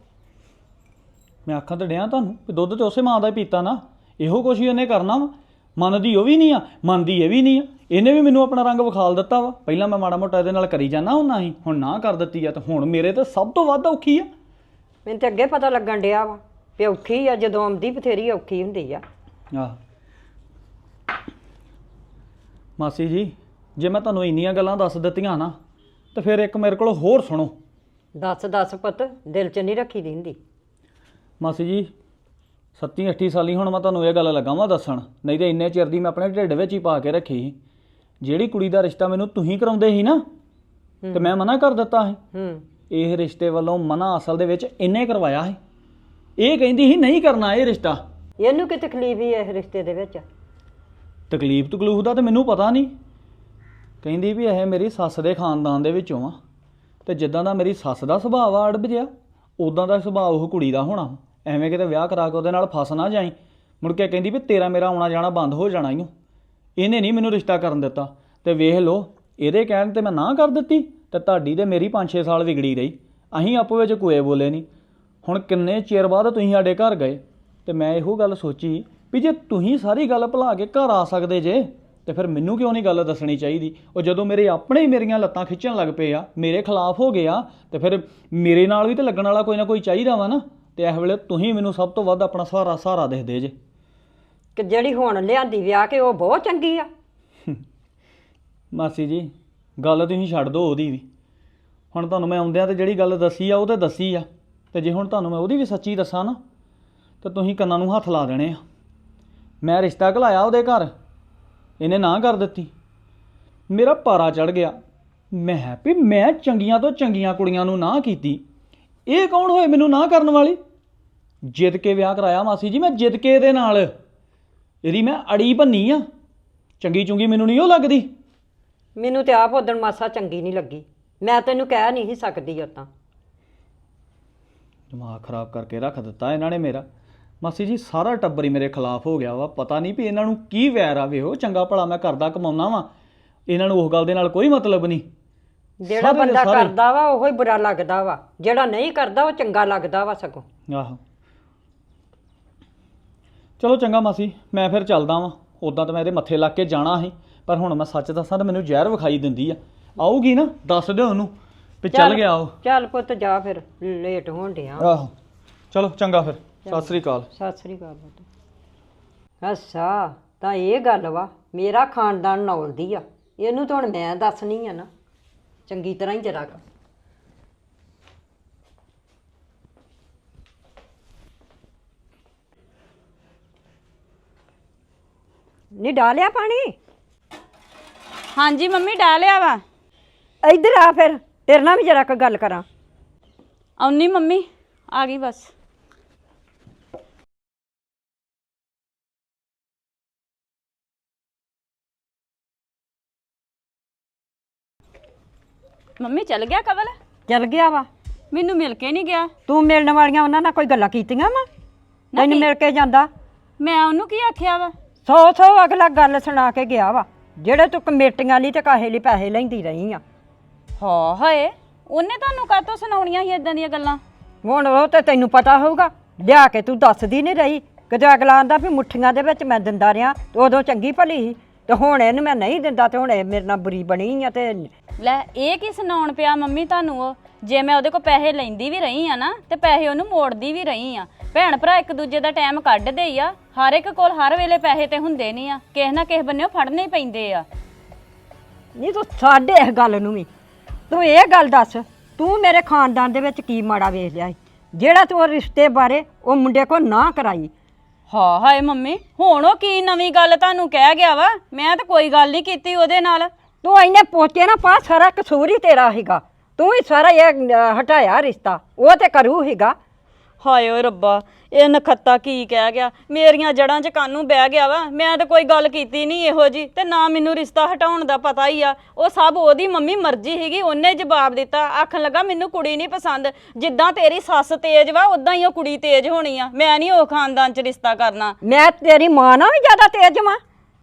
ਮੈਂ ਆਖਾਂ ਤੇ ਡਿਆ ਤੁਹਾਨੂੰ ਵੀ ਦੁੱਧ ਤੇ ਉਸੇ ਮਾਂ ਦਾ ਹੀ ਪੀਤਾ ਨਾ। ਇਹੋ ਕੁਛ ਹੀ ਉਹਨੇ ਕਰਨਾ ਵਾ। ਮੰਨਦੀ ਉਹ ਵੀ ਨਹੀਂ ਆ ਮੰਨਦੀ ਇਹ ਵੀ ਨਹੀਂ ਆ। ਇਹਨੇ ਵੀ ਮੈਨੂੰ ਆਪਣਾ ਰੰਗ ਵਿਖਾਲ ਦਿੱਤਾ ਵਾ। ਪਹਿਲਾਂ ਮੈਂ ਮਾੜਾ ਮੋਟਾ ਇਹਦੇ ਨਾਲ ਕਰੀ ਜਾਂਦਾ ਹੁੰਦਾ ਸੀ ਹੁਣ ਨਾ ਕਰ ਦਿੱਤੀ ਆ ਤੇ ਹੁਣ ਮੇਰੇ ਤੇ ਸਭ ਤੋਂ ਵੱਧ ਔਖੀ ਆ। ਮੈਨੂੰ ਤੇ ਅੱਗੇ ਪਤਾ ਲੱਗਣ ਡਿਆ ਵਾ ਵੀ ਔਖੀ ਆ ਜਦੋਂ ਆਉਂਦੀ ਬਥੇਰੀ ਔਖੀ ਹੁੰਦੀ ਆ। ਆਹ। ਮਾਸੀ ਜੀ ਜੇ ਮੈਂ ਤੁਹਾਨੂੰ ਇੰਨੀਆਂ ਗੱਲਾਂ ਦੱਸ ਦਿੱਤੀਆਂ ਨਾ ਤੇ ਫਿਰ ਇੱਕ ਮੇਰੇ ਕੋਲ ਹੋਰ ਸੁਣੋ। ਦੱਸ ਦੱਸ ਪੁੱਤ ਦਿਲ 'ਚ ਨਹੀਂ ਰੱਖੀ ਦੀ ਹੁੰਦੀ। ਮਾਸੀ ਜੀ ਸੱਤੀ 28 ਸਾਲੀ ਹੁਣ ਮੈਂ ਤੁਹਾਨੂੰ ਇਹ ਗੱਲ ਲੱਗਾ ਵਾਂ ਦੱਸਣ ਨਹੀਂ ਤੇ ਇੰਨੇ ਚਿਰ ਦੀ ਮੈਂ ਆਪਣੇ ਢਿੱਡ ਵਿੱਚ ਹੀ ਪਾ ਕੇ ਰੱਖੀ ਸੀ। ਜਿਹੜੀ ਕੁੜੀ ਦਾ ਰਿਸ਼ਤਾ ਮੈਨੂੰ ਤੁਸੀਂ ਕਰਾਉਂਦੇ ਸੀ ਨਾ ਤੇ ਮੈਂ ਮਨਾ ਕਰ ਦਿੱਤਾ ਸੀ। ਹੂੰ। ਇਹ ਰਿਸ਼ਤੇ ਵੱਲੋਂ ਮਨਾ ਅਸਲ ਦੇ ਵਿੱਚ ਇੰਨੇ ਕਰਵਾਇਆ ਸੀ। ਇਹ ਕਹਿੰਦੀ ਸੀ ਨਹੀਂ ਕਰਨਾ ਇਹ ਰਿਸ਼ਤਾ। ਇਹਨੂੰ ਕੀ ਤਕਲੀਫ ਹੀ ਇਸ ਰਿਸ਼ਤੇ ਦੇ ਵਿੱਚ? ਤਕਲੀਫ ਤਕਲੂਫ ਦਾ ਤੇ ਮੈਨੂੰ ਪਤਾ ਨਹੀਂ। ਕਹਿੰਦੀ ਵੀ ਇਹ ਮੇਰੀ ਸੱਸ ਦੇ ਖਾਨਦਾਨ ਦੇ ਵਿੱਚੋਂ ਆ। ਤੇ ਜਿੱਦਾਂ ਦਾ ਮੇਰੀ ਸੱਸ ਦਾ ਸੁਭਾਅ ਆ ਅੜਬ ਜਿਹਾ ਉਦਾਂ ਦਾ ਸੁਭਾਅ ਉਹ ਕੁੜੀ ਦਾ ਹੋਣਾ। ਐਵੇਂ ਕਿਤੇ ਵਿਆਹ ਕਰਾ ਕੇ ਉਹਦੇ ਨਾਲ ਫਸ ਨਾ ਜਾਈ। ਮੁੜ ਕੇ ਕਹਿੰਦੀ ਵੀ ਤੇਰਾ ਮੇਰਾ ਆਉਣਾ ਜਾਣਾ ਬੰਦ ਹੋ ਜਾਣਾ ਈਓ। ਇਹਨੇ ਨਹੀਂ ਮੈਨੂੰ ਰਿਸ਼ਤਾ ਕਰਨ ਦਿੱਤਾ। ਤੇ ਵੇਖ ਲੋ ਇਹਦੇ ਕਹਿਣ ਤੇ ਮੈਂ ਨਾ ਕਰ ਦਿੱਤੀ ਤੇ ਤੁਹਾਡੀ ਤੇ ਮੇਰੀ 5-6 ਸਾਲ ਵਿਗੜੀ ਰਹੀ। ਅਸੀਂ ਆਪੋ ਵਿੱਚ ਕੋਏ ਬੋਲੇ ਨਹੀਂ। ਹੁਣ ਕਿੰਨੇ ਚਿਰ ਬਾਅਦ ਤੁਸੀਂ ਸਾਡੇ ਘਰ ਗਏ? ਤੇ ਮੈਂ ਇਹੋ ਗੱਲ ਸੋਚੀ ਵੀ ਜੇ ਤੁਸੀਂ ਸਾਰੀ ਗੱਲ ਭੁਲਾ ਕੇ ਘਰ ਆ ਸਕਦੇ ਜੇ ਤੇ ਫਿਰ ਮੈਨੂੰ ਕਿਉਂ ਨਹੀਂ ਗੱਲ ਦੱਸਣੀ ਚਾਹੀਦੀ? ਉਹ ਜਦੋਂ ਮੇਰੇ ਆਪਣੇ ਹੀ ਮੇਰੀਆਂ ਲੱਤਾਂ ਖਿੱਚਣ ਲੱਗ ਪਏ ਆ ਮੇਰੇ ਖਿਲਾਫ ਹੋ ਗਏ ਆ ਤੇ ਫਿਰ ਮੇਰੇ ਨਾਲ ਵੀ ਤੇ ਲੱਗਣ ਵਾਲਾ ਕੋਈ ਨਾ ਕੋਈ ਚਾਹੀਦਾ ਵਾ ਨਾ। ਤੇ ਇਸ ਵੇਲੇ ਤੁਸੀਂ ਮੈਨੂੰ ਸਭ ਤੋਂ ਵੱਧ ਆਪਣਾ ਸਹਾਰਾ ਸਹਾਰਾ ਦਿਖਦੇ ਜੇ। ਕਿ ਜਿਹੜੀ ਹੁਣ ਲਿਆਂਦੀ ਵਿਆਹ ਕੇ ਉਹ ਬਹੁਤ ਚੰਗੀ ਆ। ਮਾਸੀ ਜੀ ਗੱਲ ਤੁਸੀਂ ਛੱਡ ਦਿਓ ਉਹਦੀ ਵੀ। ਹੁਣ ਤੁਹਾਨੂੰ ਮੈਂ ਆਉਂਦਿਆਂ ਤੇ ਜਿਹੜੀ ਗੱਲ ਦੱਸੀ ਆ ਉਹ ਤੇ ਦੱਸੀ ਆ। ਤੇ ਜੇ ਹੁਣ ਤੁਹਾਨੂੰ ਮੈਂ ਉਹਦੀ ਵੀ ਸੱਚੀ ਦੱਸਾਂ ਨਾ ਤਾਂ ਤੁਸੀਂ ਕੰਨਾਂ ਨੂੰ ਹੱਥ ਲਾ ਦੇਣੇ ਆ। ਮੈਂ ਰਿਸ਼ਤਾ ਘਲਾਇਆ ਉਹਦੇ ਘਰ। ਇਹਨੇ ਨਾ ਕਰ ਦਿੱਤੀ। ਮੇਰਾ ਪਾਰਾ ਚੜ ਗਿਆ। ਮੈਂ ਵੀ ਮੈਂ ਚੰਗੀਆਂ ਤੋਂ ਚੰਗੀਆਂ ਕੁੜੀਆਂ ਨੂੰ ਨਾ ਕੀਤੀ। ਇਹ ਕੌਣ ਹੋਏ ਮੈਨੂੰ ਨਾ ਕਰਨ ਵਾਲੀ? ਜਿੱਦ ਕੇ ਵਿਆਹ ਕਰਾਇਆ ਮਾਸੀ ਜੀ ਮੈਂ ਜਿੱਦ ਕੇ ਇਹਦੇ ਨਾਲ। ਇਹਦੀ ਮੈਂ ਅੜੀ ਭੰਨੀ ਆ। ਚੰਗੀ ਚੁੰਗੀ ਮੈਨੂੰ ਨਹੀਂ ਉਹ ਲੱਗਦੀ। ਮੈਨੂੰ ਤੇ ਆਪ ਉਦਣ ਮਾਸਾ ਚੰਗੀ ਨਹੀਂ ਲੱਗੀ। ਮੈਂ ਤੈਨੂੰ ਕਹਿ ਨਹੀਂ ਸੀ ਸਕਦੀ ਉਤਾਂ ਦਿਮਾਗ ਖਰਾਬ ਕਰਕੇ ਰੱਖ ਦਿੱਤਾ ਇਹਨਾਂ ਨੇ ਮੇਰਾ। ਮਾਸੀ ਜੀ ਸਾਰਾ ਟੱਬਰ ਹੀ ਮੇਰੇ ਖਿਲਾਫ ਹੋ ਗਿਆ ਵਾ। ਪਤਾ ਨਹੀਂ ਵੀ ਇਹਨਾਂ ਨੂੰ ਕੀ ਵੈਰ ਆ ਵੇ ਉਹ ਚੰਗਾ ਭਲਾ ਮੈਂ ਕਰਦਾ ਕਮਾਉਣਾ ਵਾ। ਇਹਨਾਂ ਨੂੰ ਉਸ ਗੱਲ ਦੇ ਨਾਲ ਕੋਈ ਮਤਲਬ ਨਹੀਂ। ਜਿਹੜਾ ਸਾਰੇ ਦੇ ਬੰਦਾ ਸਾਰੇ। ਕਰਦਾ ਵਾ ਉਹੋ ਹੀ ਬੁਰਾ ਲੱਗਦਾ ਵਾ। ਜਿਹੜਾ ਨਹੀਂ ਕਰਦਾ ਉਹ ਚੰਗਾ ਲੱਗਦਾ ਵਾ ਸਗੋਂ। ਆਹੋ। ਚਲੋ ਚੰਗਾ ਮਾਸੀ ਮੈਂ ਫਿਰ ਚੱਲਦਾ ਵਾਂ। ਉਦਾਂ ਤਾਂ ਮੈਂ ਇਹਦੇ ਮੱਥੇ ਲੱਗ ਕੇ ਜਾਣਾ ਸੀ ਪਰ ਹੁਣ ਮੈਂ ਸੱਚ ਦੱਸਾਂ ਤਾਂ ਮੈਨੂੰ ਜ਼ਹਿਰ ਵਿਖਾਈ ਦਿੰਦੀ ਆ। ਆਊਗੀ ਨਾ ਦੱਸ ਦਿਓ ਉਹਨੂੰ ਵੀ ਚੱਲ ਗਿਆ ਉਹ। ਚੱਲ ਪੁੱਤ ਜਾ ਫਿਰ। ਲੇਟ ਹੋਣ ਡਿਆ। ਆਹੋ। ਚਲੋ ਚੰਗਾ ਫਿਰ। ਸਤਿ ਸ੍ਰੀ ਅਕਾਲ। ਸਤਿ ਸ੍ਰੀ ਅਕਾਲ ਪੁੱਤ। ਅੱਛਾ ਤਾਂ ਇਹ ਗੱਲ ਵਾ ਮੇਰਾ ਖਾਨਦਾਨ ਨੌਲਦੀ ਆ। ਇਹਨੂੰ ਤਾਂ ਹੁਣ ਮੈਂ ਦੱਸਣੀ ਆ ਨਾ। ਚੰਗੀ ਤਰ੍ਹਾਂ ਹੀ ਜਰਾ ਨਹੀਂ ਡਾਲਿਆ ਪਾਣੀ? ਹਾਂਜੀ ਮੰਮੀ ਡਾਲਿਆ ਵਾ। ਇੱਧਰ ਆ ਫਿਰ ਤੇਰੇ ਨਾਲ ਵੀ ਜਰਾ ਕੁ ਗੱਲ ਕਰਾਂ। ਆਉਣੀ ਮੰਮੀ ਆ ਗਈ ਬਸ। ਮੰਮੀ ਚੱਲ ਗਿਆ ਕਵਲ? ਚੱਲ ਗਿਆ ਵਾ। ਮੈਨੂੰ ਮਿਲ ਕੇ ਨਹੀਂ ਗਿਆ। ਤੂੰ ਮਿਲਣ ਵਾਲੀਆਂ ਉਹਨਾਂ ਨਾਲ ਕੋਈ ਗੱਲਾਂ ਕੀਤੀਆਂ ਵਾ? ਤੈਨੂੰ ਮਿਲ ਕੇ ਜਾਂਦਾ। ਮੈਂ ਉਹਨੂੰ ਕੀ ਆਖਿਆ ਵਾ? ਸੌ ਸੌ ਅਗਲਾ ਗੱਲ ਸੁਣਾ ਕੇ ਗਿਆ ਵਾ। ਜਿਹੜੇ ਤੂੰ ਕਮੇਟੀਆਂ ਲਈ ਤੇ ਕਾਹੇ ਲਈ ਪੈਸੇ ਲੈਂਦੀ ਰਹੀ ਆ। ਹਾਂ ਹਾਏ ਉਹਨੇ ਤੁਹਾਨੂੰ ਕਾਤੋਂ ਸੁਣਾਉਣੀਆਂ ਸੀ ਇਦਾਂ ਦੀਆਂ ਗੱਲਾਂ? ਹੁਣ ਉਹ ਤੇ ਤੈਨੂੰ ਪਤਾ ਹੋਊਗਾ। ਲਿਆ ਕੇ ਤੂੰ ਦੱਸਦੀ ਨਹੀਂ ਰਹੀ। ਕਿਤੇ ਅਗਲਾ ਆਂਦਾ ਵੀ ਮੁੱਠੀਆਂ ਦੇ ਵਿੱਚ ਮੈਂ ਦਿੰਦਾ ਰਿਆਂ ਉਦੋਂ ਚੰਗੀ ਭਲੀ ਸੀ। ਤੇ ਹੁਣ ਇਹਨੂੰ ਮੈਂ ਨਹੀਂ ਦਿੰਦਾ ਤੇ ਹੁਣ ਇਹ ਮੇਰੇ ਨਾਲ ਬੁਰੀ ਬਣੀ ਆ ਤੇ ਲੈ ਇਹ ਕੀ ਸੁਣਾਉਣ ਪਿਆ ਮੰਮੀ ਤੁਹਾਨੂੰ ਉਹ? ਜੇ ਮੈਂ ਉਹਦੇ ਕੋਲ ਪੈਸੇ ਲੈਂਦੀ ਵੀ ਰਹੀ ਆ ਨਾ ਤੇ ਪੈਸੇ ਉਹਨੂੰ ਮੋੜਦੀ ਵੀ ਰਹੀ ਆ। ਭੈਣ ਭਰਾ ਇੱਕ ਦੂਜੇ ਦਾ ਟਾਈਮ ਕੱਢਦੇ ਹੀ ਆ। ਹਰ ਇੱਕ ਕੋਲ ਹਰ ਵੇਲੇ ਪੈਸੇ ਤੇ ਹੁੰਦੇ ਨਹੀਂ ਆ। ਕਿਸੇ ਨਾ ਕਿਸੇ ਬੰਨਿਓ ਫੜਨੇ ਹੀ ਪੈਂਦੇ ਆ। ਨਹੀਂ ਤੂੰ ਸਾਡੇ ਇਸ ਗੱਲ ਨੂੰ ਵੀ ਤੂੰ ਇਹ ਗੱਲ ਦੱਸ ਤੂੰ ਮੇਰੇ ਖਾਨਦਾਨ ਦੇ ਵਿੱਚ ਕੀ ਮਾੜਾ ਵੇਖ ਲਿਆ ਸੀ? ਜਿਹੜਾ ਤੂੰ ਉਹ ਰਿਸ਼ਤੇ ਬਾਰੇ ਉਹ ਮੁੰਡੇ ਕੋਲ ਨਾ ਕਰਾਈ। ਹਾਂ ਹਾਏ ਮੰਮੀ ਹੁਣ ਉਹ ਕੀ ਨਵੀਂ ਗੱਲ ਤੁਹਾਨੂੰ ਕਹਿ ਗਿਆ ਵਾ? ਮੈਂ ਤਾਂ ਕੋਈ ਗੱਲ ਨਹੀਂ ਕੀਤੀ ਉਹਦੇ ਨਾਲ। ਤੂੰ ਇੰਨੇ ਪੋਚੇ ਨਾ ਪਾ ਸਾਰਾ ਕਸੂਰ ਹੀ ਤੇਰਾ ਹੈਗਾ ਤੂੰ ਹੀ ਸਾਰਾ ਇਹ ਅਹ, ਹਟਾਇਆ ਰਿਸ਼ਤਾ ਉਹ ਤੇ ਕਰੂ ਹੈਗਾ ਹਾਏ ਓਏ ਰੱਬਾ, ਇਹ ਨਖੱਤਾ ਕੀ ਕਹਿ ਗਿਆ? ਮੇਰੀਆਂ ਜੜਾਂ 'ਚ ਕਾਨੂੰ ਬਹਿ ਗਿਆ ਵਾ। ਮੈਂ ਤਾਂ ਕੋਈ ਗੱਲ ਕੀਤੀ ਨਹੀਂ ਇਹੋ ਜੀ ਤੇ ਨਾ ਮੈਨੂੰ ਰਿਸ਼ਤਾ ਹਟਾਉਣ ਦਾ ਪਤਾ ਹੀ ਆ। ਉਹ ਸਭ ਉਹਦੀ ਮੰਮੀ ਮਰਜ਼ੀ ਸੀਗੀ, ਉਹਨੇ ਜਵਾਬ ਦਿੱਤਾ। ਆਖਣ ਲੱਗਾ, ਮੈਨੂੰ ਕੁੜੀ ਨਹੀਂ ਪਸੰਦ। ਜਿੱਦਾਂ ਤੇਰੀ ਸੱਸ ਤੇਜ਼ ਵਾ ਉਦਾਂ ਹੀ ਉਹ ਕੁੜੀ ਤੇਜ਼ ਹੋਣੀ ਆ। ਮੈਂ ਨਹੀਂ ਉਹ ਖਾਨਦਾਨ 'ਚ ਰਿਸ਼ਤਾ ਕਰਨਾ। ਮੈਂ ਤੇਰੀ ਮਾਂ ਨਾਲ ਵੀ ਜ਼ਿਆਦਾ ਤੇਜ਼ ਵਾਂ।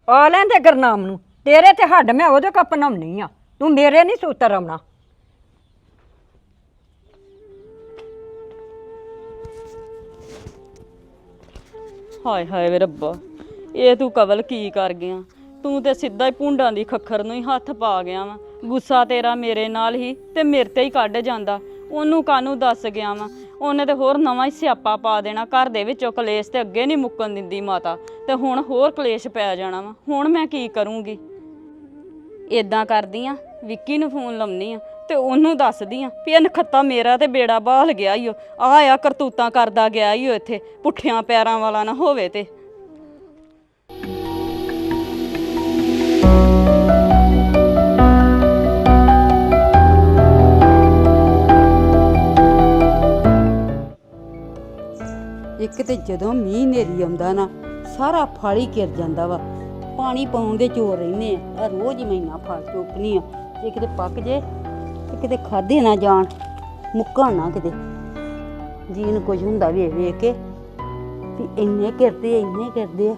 ਆ ਲੈਂਦੇ ਗਰਨਾਮ ਨੂੰ। ਤੇਰੇ ਤੇ ਹੱਡ ਮੈਂ ਉਹਦੇ ਕੋ ਪਨਾਉਣੀ ਆ। ਤੂੰ ਮੇਰੇ ਨਹੀਂ ਸੂਤਰ ਆਉਣਾ। ਹਾਏ ਹਾਏ ਵੇ ਰੱਬਾ, ਇਹ ਤੂੰ ਕਵਲ ਕੀ ਕਰ ਗਿਆ? ਤੂੰ ਤੇ ਸਿੱਧਾ ਹੀ ਭੁੰਡਾਂ ਦੀ ਖੱਖਰ ਨੂੰ ਹੀ ਹੱਥ ਪਾ ਗਿਆ ਵਾ। ਗੁੱਸਾ ਤੇਰਾ ਮੇਰੇ ਨਾਲ ਹੀ ਤੇ ਮੇਰੇ ਤੇ ਹੀ ਕੱਢ ਜਾਂਦਾ। ਉਹਨੂੰ ਕਾਨੂੰ ਦੱਸ ਗਿਆ ਵਾ? ਉਹਨੇ ਤੇ ਹੋਰ ਨਵਾਂ ਹੀ ਸਿਆਪਾ ਪਾ ਦੇਣਾ, ਘਰ ਦੇ ਵਿੱਚੋਂ ਕਲੇਸ਼ ਤੇ ਅੱਗੇ ਨਹੀਂ ਮੁੱਕਣ ਦਿੰਦੀ ਮਾਤਾ। ਤੇ ਹੁਣ ਹੋਰ ਕਲੇਸ਼ ਪੈ ਜਾਣਾ ਵਾ। ਹੁਣ ਮੈਂ ਕੀ ਕਰੂੰਗੀ? ਇਦਾਂ ਕਰਦੀ ਆ, ਵਿੱਕੀ ਨੂੰ ਫੋਨ ਲਾਉਣੀ ਆ। ਤੇ ਉਹਨੂੰ ਦੱਸਦੀ ਆ ਵੀ ਇਹ ਨਖੱਤਾ ਮੇਰਾ ਤੇ ਬੇੜਾ ਬਾਲ ਗਿਆ ਈਓ ਆ ਆ ਕਰਤੂਤਾਂ ਕਰਦਾ ਗਿਆ ਈਓ ਇੱਥੇ, ਪੁੱਠਿਆਂ ਪੈਰਾਂ ਵਾਲਾ ਨਾ ਹੋਵੇ ਤੇ। ਇੱਕ ਤੇ ਜਦੋਂ ਮੀਂਹ ਨੇਰੀ ਆਉਂਦਾ ਨਾ, ਸਾਰਾ ਫਲ ਹੀ ਕਿਰ ਜਾਂਦਾ ਵਾ। ਪਾਣੀ ਪਾਉਣ ਦੇ ਚੋਰ ਰਹਿੰਦੇ ਆ। ਆਹ ਰੋਜ਼ ਹੀ ਮੈਂ ਫਲ ਚੁੱਕਨੀ ਆ। ਜੇ ਕਿਤੇ ਪੱਕ ਜੇ ਤੇ ਕਿਤੇ ਖਾਦੇ ਨਾ ਜਾਣ ਮੁੱਕਣ ਨਾ ਕਿਤੇ। ਜੀ ਨੂੰ ਕੁਝ ਹੁੰਦਾ ਵੇਖ ਵੇਖ ਕੇ ਵੀ ਇੰਨੇ ਕਿਰਦੇ ਆ ਇੰਨੇ ਕਿਰਦੇ ਆ।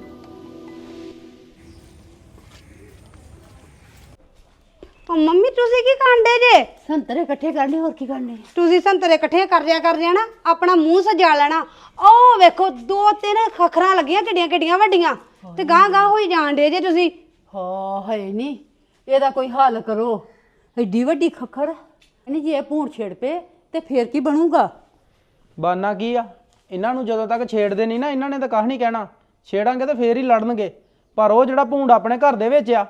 ਉਹ ਮੰਮੀ ਤੁਸੀਂ ਕੀ ਕਾਂਡੇ ਜੇ? ਸੰਤਰੇ ਇਕੱਠੇ ਕਰਨੇ ਹੋਰ ਕੀ ਕਰਨੇ ਤੁਸੀਂ ਸੰਤਰੇ ਇਕੱਠੇ ਕਰ ਰਿਆ ਕਰ ਰਿਆ ਨਾ ਆਪਣਾ ਮੂੰਹ ਸਜਾ ਲੈਣਾ। ਉਹ ਵੇਖੋ ਦੋ ਤਿੰਨ ਖਖਰਾਂ ਲੱਗੀਆਂ ਕਿੱਡੀਆਂ ਕਿੱਡੀਆਂ ਵੱਡੀਆਂ ਤੇ ਗਾਂ ਗਾਂ ਹੋਈ ਜਾਣ ਡੇ ਜੇ ਤੁਸੀਂ। ਹਾਂ ਹੈ ਨਹੀਂ ਇਹਦਾ ਕੋਈ ਹੱਲ ਕਰੋ। ਐਡੀ ਵੱਡੀ ਖੱਖਰ ਨਹੀਂ ਜੇ ਇਹ ਭੂਣ ਛੇੜ ਪਏ ਤੇ ਫੇਰ ਕੀ ਬਣੂਗਾ? ਬਾਨਾ ਕੀ ਆ? ਇਹਨਾਂ ਨੂੰ ਜਦੋਂ ਤੱਕ ਛੇੜਦੇ ਨਹੀਂ ਨਾ ਇਹਨਾਂ ਨੇ ਤਾਂ ਕਾਹ ਨਹੀਂ ਕਹਿਣਾ? ਛੇੜਾਂਗੇ ਤਾਂ ਫੇਰ ਹੀ ਲੜਨਗੇ। ਪਰ ਉਹ ਜਿਹੜਾ ਭੂੰਡ ਆਪਣੇ ਘਰ ਦੇ ਵਿੱਚ ਆ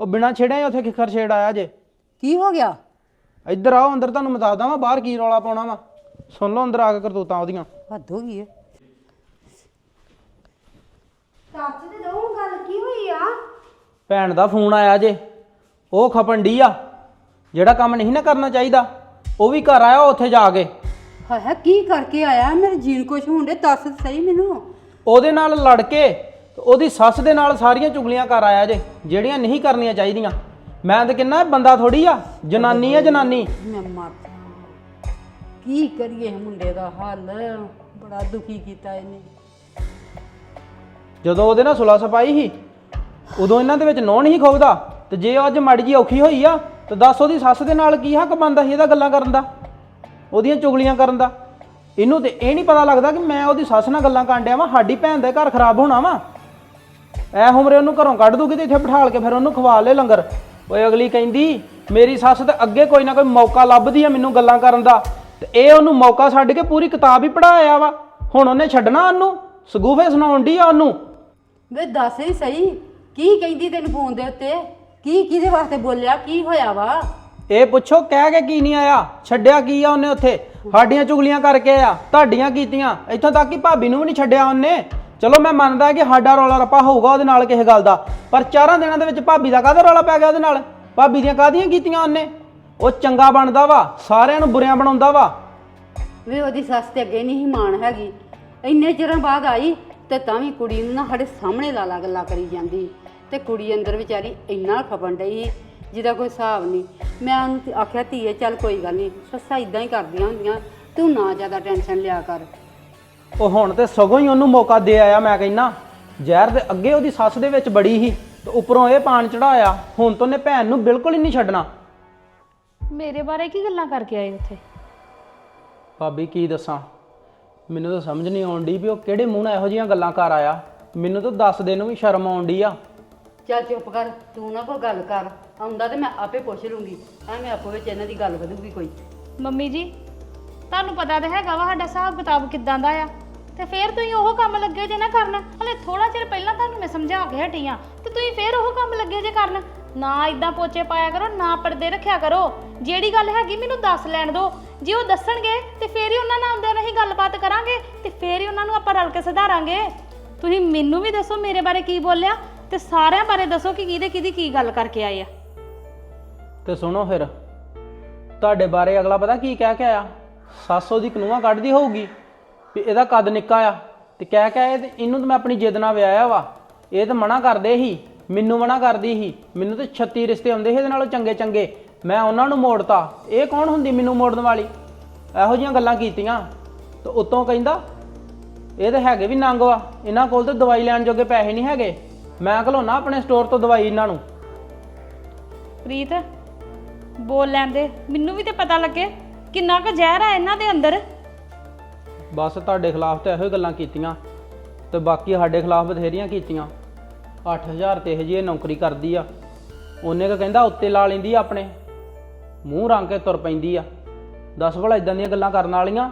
ਉਹ ਬਿਨਾਂ ਛੇੜਿਆ ਹੀ ਉੱਥੇ ਖਿੱਖਰ ਛੇੜ ਆਇਆ ਜੇ। ਕੀ ਹੋ ਗਿਆ? ਇੱਧਰ ਆਓ ਅੰਦਰ ਤੁਹਾਨੂੰ ਮੈਂ ਦੱਸਦਾ ਵਾਂ ਬਾਹਰ ਕੀ ਰੌਲਾ ਪਾਉਣਾ ਵਾ। ਸੁਣ ਲਓ ਅੰਦਰ ਆ ਕੇ ਕਰਤੂਤਾਂ ਉਹਦੀਆਂ। ਹੱਦ ਹੋ ਗਈ ਸੱਚ ਤੇ ਦੋ ਗੱਲ ਕੀ ਹੋਈ ਆ? ਭੈਣ ਦਾ ਫੋਨ ਆਇਆ ਜੇ। ਉਹ ਖਪਣ ਡੀ ਆ। ਜਿਹੜਾ ਕੰਮ ਨਹੀਂ ਨਾ ਕਰਨਾ ਚਾਹੀਦਾ ਉਹ ਵੀ ਘਰ ਆਇਆ ਉੱਥੇ ਜਾ ਕੇ। ਹਾਏ ਹਾਏ ਕੀ ਕਰਕੇ ਆਇਆ? ਮੇਰੇ ਜੀਣ ਕੁਛ ਹੁੰਦੇ ਦੱਸ ਸਹੀ ਮੈਨੂੰ। ਉਹਦੇ ਨਾਲ ਲੜ ਕੇ ਤੇ ਉਹਦੀ ਸੱਸ ਦੇ ਨਾਲ ਸਾਰੀਆਂ ਚੁਗਲੀਆਂ ਕਰ ਆਇਆ ਜੇ ਜਿਹੜੀਆਂ ਨਹੀਂ ਕਰਨੀਆਂ ਚਾਹੀਦੀਆਂ। ਮੈਂ ਤਾਂ ਕਿੰਨਾ ਬੰਦਾ ਥੋੜੀ ਆ ਜਨਾਨੀ ਆ ਜਨਾਨੀ। ਮੈਂ ਮਰ ਜਾ। ਕੀ ਕਰੀਏ ਇਹ ਮੁੰਡੇ ਦਾ ਹੱਲ? ਬੜਾ ਦੁਖੀ ਕੀਤਾ ਇਹਨੇ। ਜਦੋਂ ਉਹਦੇ ਨਾਲ ਸੁਲਾ ਸਫ਼ਾਈ ਸੀ ਉਦੋਂ ਇਹਨਾਂ ਦੇ ਵਿੱਚ ਨੌ ਨਹੀਂ ਖੋਬਦਾ ਤੇ ਜੇ ਅੱਜ ਮਾੜੀ ਜੀ ਔਖੀ ਹੋਈ ਆ ਤੇ ਦੱਸ ਉਹਦੀ ਸੱਸ ਦੇ ਨਾਲ ਕੀ ਹੱਕ ਬਣਦਾ ਸੀ ਇਹਦਾ ਗੱਲਾਂ ਕਰਨ ਦਾ? ਉਹਦੀਆਂ ਚੁਗਲੀਆਂ ਕਰਨ ਦਾ? ਇਹਨੂੰ ਤੇ ਇਹ ਨਹੀਂ ਪਤਾ ਲੱਗਦਾ ਕਿ ਮੈਂ ਉਹਦੀ ਸੱਸ ਨਾਲ ਗੱਲਾਂ ਕਰਨ ਡਿਆ ਵਾਂ, ਸਾਡੀ ਭੈਣ ਦੇ ਘਰ ਖਰਾਬ ਹੋਣਾ ਵਾ। ਐ ਉਮਰੇ ਉਹਨੂੰ ਘਰੋਂ ਕੱਢ ਦੂਗੀ ਤੇ ਇੱਥੇ ਬਿਠਾਲ ਕੇ ਫਿਰ ਉਹਨੂੰ ਖਵਾ ਲੈ ਲੰਗਰ। ਓਏ ਅਗਲੀ ਕਹਿੰਦੀ, ਮੇਰੀ ਸੱਸ ਤੇ ਅੱਗੇ ਕੋਈ ਨਾ ਕੋਈ ਮੌਕਾ ਲੱਭਦੀ ਆ ਮੈਨੂੰ ਗੱਲਾਂ ਕਰਨ ਦਾ। ਤੇ ਇਹ ਉਹਨੂੰ ਮੌਕਾ ਛੱਡ ਕੇ ਪੂਰੀ ਕਿਤਾਬ ਹੀ ਪੜਾਇਆ ਵਾ। ਹੁਣ ਉਹਨੇ ਛੱਡਣਾ ਉਹਨੂੰ? ਸਗੂਫੇ ਸੁਣਾਉਣ ਦੀ ਆ ਉਹਨੂੰ? ਵੇ ਦੱਸ ਹੀ ਸਹੀ। ਕੀ ਕਹਿੰਦੀ ਤੈਨੂੰ ਫੋਨ ਦੇ ਉੱਤੇ? ਕੀ ਕਿਹਦੇ ਵਾਸਤੇ ਬੋਲਿਆ? ਕੀ ਹੋਇਆ ਵਾ? ਇਹ ਪੁੱਛੋ ਕਹਿ ਕੇ ਕੀ ਨਹੀਂ ਆਇਆ? ਛੱਡਿਆ ਕੀ ਆ ਉਹਨੇ ਉੱਥੇ? ਸਾਡੀਆਂ ਚੁਗਲੀਆਂ ਕਰਕੇ ਆ ਤੁਹਾਡੀਆਂ ਕੀਤੀਆਂ। ਇੱਥੋਂ ਤੱਕ ਕਿ ਭਾਬੀ ਨੂੰ ਵੀ ਨਹੀਂ ਛੱਡਿਆ ਉਹਨੇ। ਚਲੋ ਮੈਂ ਮੰਨਦਾ ਕਿ ਸਾਡਾ ਰੌਲਾ ਰੱਪਾ ਹੋਊਗਾ ਉਹਦੇ ਨਾਲ ਕਿਸੇ ਗੱਲ ਦਾ। ਪਰ ਚਾਰਾਂ ਦਿਨਾਂ ਦੇ ਵਿੱਚ ਭਾਬੀ ਦਾ ਕਾਹਦਾ ਰੌਲਾ ਪੈ ਗਿਆ ਉਹਦੇ ਨਾਲ? ਭਾਬੀ ਦੀਆਂ ਕਾਹਦੀਆਂ ਕੀਤੀਆਂ ਉਹਨੇ? ਉਹ ਚੰਗਾ ਬਣਦਾ ਵਾ ਸਾਰਿਆਂ ਨੂੰ ਬੁਰਿਆਂ ਬਣਾਉਂਦਾ ਵਾ। ਵੇ ਉਹਦੀ ਸੱਸ ਤੇ ਅੱਗੇ ਨਹੀਂ ਸੀ ਮਾਣ ਹੈਗੀ। ਇੰਨੇ ਚਿਰਾਂ ਬਾਅਦ ਆਈ ਤੇ ਤਾਂ ਵੀ ਕੁੜੀ ਨੂੰ ਨਾ ਸਾਡੇ ਸਾਹਮਣੇ ਲਾਲਾ ਗੱਲਾਂ ਕਰੀ ਜਾਂਦੀ। ਤੇ ਕੁੜੀ ਅੰਦਰ ਵਿਚਾਰੀ ਇੰਨਾ ਖਪਣ ਡਈ ਸੀ, ਜਿਹਦਾ ਕੋਈ ਹਿਸਾਬ ਨਹੀਂ। ਮੈਂ ਉਹਨੂੰ ਤੇ ਆਖਿਆ ਧੀਏ ਚੱਲ ਕੋਈ ਗੱਲ ਨਹੀਂ ਸੱਸਾਂ ਇਦਾਂ ਹੀ ਕਰਦੀਆਂ ਹੁੰਦੀਆਂ ਤੂੰ ਨਾ ਜ਼ਿਆਦਾ ਟੈਨਸ਼ਨ ਲਿਆ ਕਰ। ਉਹ ਹੁਣ ਤੇ ਸਗੋਂ ਹੀ ਉਹਨੂੰ ਮੌਕਾ ਦੇ ਆਇਆ ਮੈਂ ਕਹਿੰਦਾ ਜ਼ਹਿਰ ਦੇ ਅੱਗੇ ਉਹਦੀ ਸੱਸ ਦੇ ਵਿੱਚ ਬੜੀ ਸੀ ਤੇ ਉੱਪਰੋਂ ਇਹ ਪਾਣ ਚੜਾਇਆ ਹੁਣ ਤੋਂ ਉਹਨੇ ਭੈਣ ਨੂੰ ਬਿਲਕੁਲ ਹੀ ਨਹੀਂ ਛੱਡਣਾ। ਮੇਰੇ ਬਾਰੇ ਕੀ ਗੱਲਾਂ ਕਰਕੇ ਆਏ ਉੱਥੇ? ਭਾਬੀ ਕੀ ਦੱਸਾਂ? ਮੈਨੂੰ ਤਾਂ ਸਮਝ ਨਹੀਂ ਆਉਂਦੀ ਵੀ ਉਹ ਕਿਹੜੇ ਮੂੰਹ ਨਾਲ ਇਹੋ ਜਿਹੀਆਂ ਗੱਲਾਂ ਕਰ ਆਇਆ। ਮੈਨੂੰ ਤਾਂ ਦੱਸ ਦੇ ਨੂੰ ਵੀ ਸ਼ਰਮ ਆਉਂਦੀ ਆ। ਚੱਲ ਚੁੱਪ ਕਰ, ਤੂੰ ਨਾ ਕੋਈ ਗੱਲ ਕਰ, ਆਉਂਦਾ ਤੇ ਮੈਂ ਆਪੇ ਪੁੱਛ ਲੂੰਗੀ। ਐਵੇਂ ਆਪੋ ਵਿੱਚ ਇਹਨਾਂ ਦੀ ਗੱਲ ਵਧੂਗੀ ਕੋਈ। ਮੰਮੀ ਜੀ, ਤੁਹਾਨੂੰ ਪਤਾ ਤਾਂ ਹੈਗਾ ਵਾ ਸਾਡਾ ਹਿਸਾਬ ਕਿਤਾਬ ਕਿਦਾਂ ਦਾ ਆ। ਤੇ ਫੇਰ ਤੁਸੀਂ ਉਹ ਕੰਮ ਲੱਗੇ ਜੇ ਨਾ ਕਰਨ। ਹਲੇ ਥੋੜਾ ਚਿਰ ਪਹਿਲਾਂ ਤੁਹਾਨੂੰ ਮੈਂ ਸਮਝਾ ਕੇ ਹਟੀ ਆਂ, ਤੇ ਤੁਸੀਂ ਫੇਰ ਉਹ ਕੰਮ ਲੱਗੇ ਜੇ ਕਰਨ। ਨਾ ਇਦਾਂ ਪੋਚੇ ਪਾਇਆ ਕਰੋ, ਨਾ ਪਰਦੇ ਰੱਖਿਆ ਕਰੋ। ਜਿਹੜੀ ਗੱਲ ਹੈਗੀ ਮੈਨੂੰ ਦੱਸ ਲੈਣ ਦਿਓ। ਜੇ ਉਹ ਦੱਸਣਗੇ, ਤੇ ਫੇਰ ਹੀ ਉਹਨਾਂ ਨਾਲ ਆਉਂਦਿਆਂ ਨਹੀਂ ਗੱਲਬਾਤ ਕਰਾਂਗੇ, ਤੇ ਫੇਰ ਹੀ ਉਹਨਾਂ ਨੂੰ ਆਪਾਂ ਰਲ ਕੇ ਸੁਧਾਰਾਂਗੇ। ਤੁਸੀਂ ਮੈਨੂੰ ਵੀ ਦੱਸੋ ਮੇਰੇ ਬਾਰੇ ਕੀ ਬੋਲਿਆ। ਤੇ ਸਾਰਿਆਂ ਬਾਰੇ ਦੱਸੋ ਕਿ ਕਿਹਦੇ ਕਿਹਦੀ ਕੀ ਗੱਲ ਕਰਕੇ ਆਏ ਆ। ਤੇ ਸੁਣੋ ਫਿਰ। ਤੁਹਾਡੇ ਬਾਰੇ ਅਗਲਾ ਪਤਾ ਕੀ ਕਹਿ ਕੇ ਆਇਆ? ਸਾਸੋ ਦੀ ਕਨੂਆ ਕੱਢਦੀ ਹੋਊਗੀ, ਵੀ ਇਹਦਾ ਕੱਦ ਨਿੱਕਾ ਆ। ਤੇ ਕਹਿ ਕੇ ਆਏ ਤੇ ਇਹਨੂੰ ਤਾਂ ਮੈਂ ਆਪਣੀ ਜਿੱਦ ਨਾਲ ਵਿਆਹਿਆ ਵਾ। ਇਹ ਤਾਂ ਮਨਾ ਕਰਦੇ ਸੀ, ਮੈਨੂੰ ਮਨਾ ਕਰਦੀ ਸੀ। ਮੈਨੂੰ ਤਾਂ 36 ਰਿਸ਼ਤੇ ਆਉਂਦੇ ਸੀ ਇਹਦੇ ਨਾਲੋਂ ਚੰਗੇ ਚੰਗੇ। ਮੈਂ ਉਹਨਾਂ ਨੂੰ ਮੋੜਤਾ। ਇਹ ਕੌਣ ਹੁੰਦੀ ਮੈਨੂੰ ਮੋੜਨ ਵਾਲੀ? ਇਹੋ ਜੀਆਂ ਗੱਲਾਂ ਕੀਤੀਆਂ। ਤੇ ਉਤੋਂ ਕਹਿੰਦਾ, ਇਹ ਤਾਂ ਹੈਗੇ ਵੀ ਨੰਗ ਵਾ। ਇਹਨਾਂ ਕੋਲ ਤਾਂ ਦਵਾਈ ਲੈਣ ਜੋਗੇ ਪੈਸੇ ਨਹੀਂ ਹੈਗੇ। ਮੈਂ ਘਲੋਨਾ ਆਪਣੇ ਸਟੋਰ ਤੋਂ ਦਵਾਈ ਇਹਨਾਂ ਨੂੰ। ਪ੍ਰੀਤ ਬੋਲ ਲੈਂਦੇ ਮੈਨੂੰ ਵੀ ਤੇ ਪਤਾ ਲੱਗੇ ਕਿੰਨਾ ਕੁ ਜ਼ਹਿਰ ਆ ਇਹਨਾਂ ਦੇ ਅੰਦਰ। ਬਸ ਤੁਹਾਡੇ ਖਿਲਾਫ ਤਾਂ ਇਹੋ ਹੀ ਗੱਲਾਂ ਕੀਤੀਆਂ ਤੇ ਬਾਕੀ ਸਾਡੇ ਖਿਲਾਫ ਬਥੇਰੀਆਂ ਕੀਤੀਆਂ। 8000 ਤੇ ਇਹ ਜੀ ਇਹ ਨੌਕਰੀ ਕਰਦੀ ਆ। ਉਹਨੇ ਕ ਕਹਿੰਦਾ ਉੱਤੇ ਲਾ ਲੈਂਦੀ ਆ ਆਪਣੇ। ਮੂੰਹ ਰੰਗ ਕੇ ਤੁਰ ਪੈਂਦੀ ਆ। ਦੱਸ ਭਲਾ ਇਦਾਂ ਦੀਆਂ ਗੱਲਾਂ ਕਰਨ ਵਾਲੀਆਂ?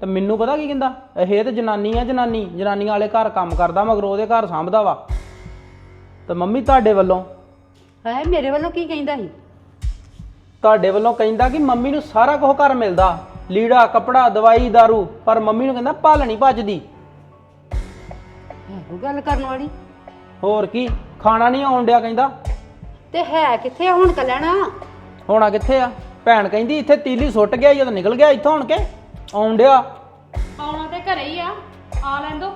ਤੇ ਮੈਨੂੰ ਪਤਾ ਕੀ ਕਹਿੰਦਾ? ਇਹ ਤੇ ਜਨਾਨੀ ਆ ਜਨਾਨੀ। ਜਨਾਨੀਆਂ ਵਾਲੇ ਘਰ ਕੰਮ ਕਰਦਾ ਮਗਰ ਉਹਦੇ ਘਰ ਸੰਭਦਾ ਵਾ। ਤੇ ਮੰਮੀ ਤੁਹਾਡੇ ਵੱਲੋਂ? ਹੈ ਮੇਰੇ ਵੱਲੋਂ ਕੀ ਕਹਿੰਦਾ ਸੀ? ਤੁਹਾਡੇ ਵੱਲੋਂ ਕਹਿੰਦਾ ਕਿ ਮੰਮੀ ਨੂੰ ਸਾਰਾ ਕੁਝ ਘਰ ਮਿਲਦਾ। ਲੀੜਾ ਕੱਪੜਾ ਦਵਾਈ ਦਾਰੂ ਪਰ ਮੰਮੀ ਨੂੰ ਕਹਿੰਦਾ ਭੱਲ ਨਹੀਂ ਭੱਜਦੀ। ਇਹੋ ਗੱਲ ਕਰਨ ਵਾਲੀ। ਹੋਰ ਕੀ ਖਾਣਾ ਨਹੀਂ ਆਉਣ ਡਿਆ ਕਹਿੰਦਾ? ਤੇ ਹੈ ਕਿੱਥੇ ਆ ਹੁਣ ਕੱਲਣਾ ਹੋਣਾ ਕਿੱਥੇ ਆ? ਭੈਣ ਕਹਿੰਦੀ ਇੱਥੇ ਤੀਲੀ ਸੁੱਟ ਗਿਆ ਜਦੋਂ ਨਿਕਲ ਗਿਆ ਇੱਥੋਂ ਹੁਣ ਕੇ। ਆਉਣ ਡਿਆ। ਆਉਣਾ ਤੇ ਘਰੇ ਹੀ ਆ। ਆ ਲੈਣ ਦੋ।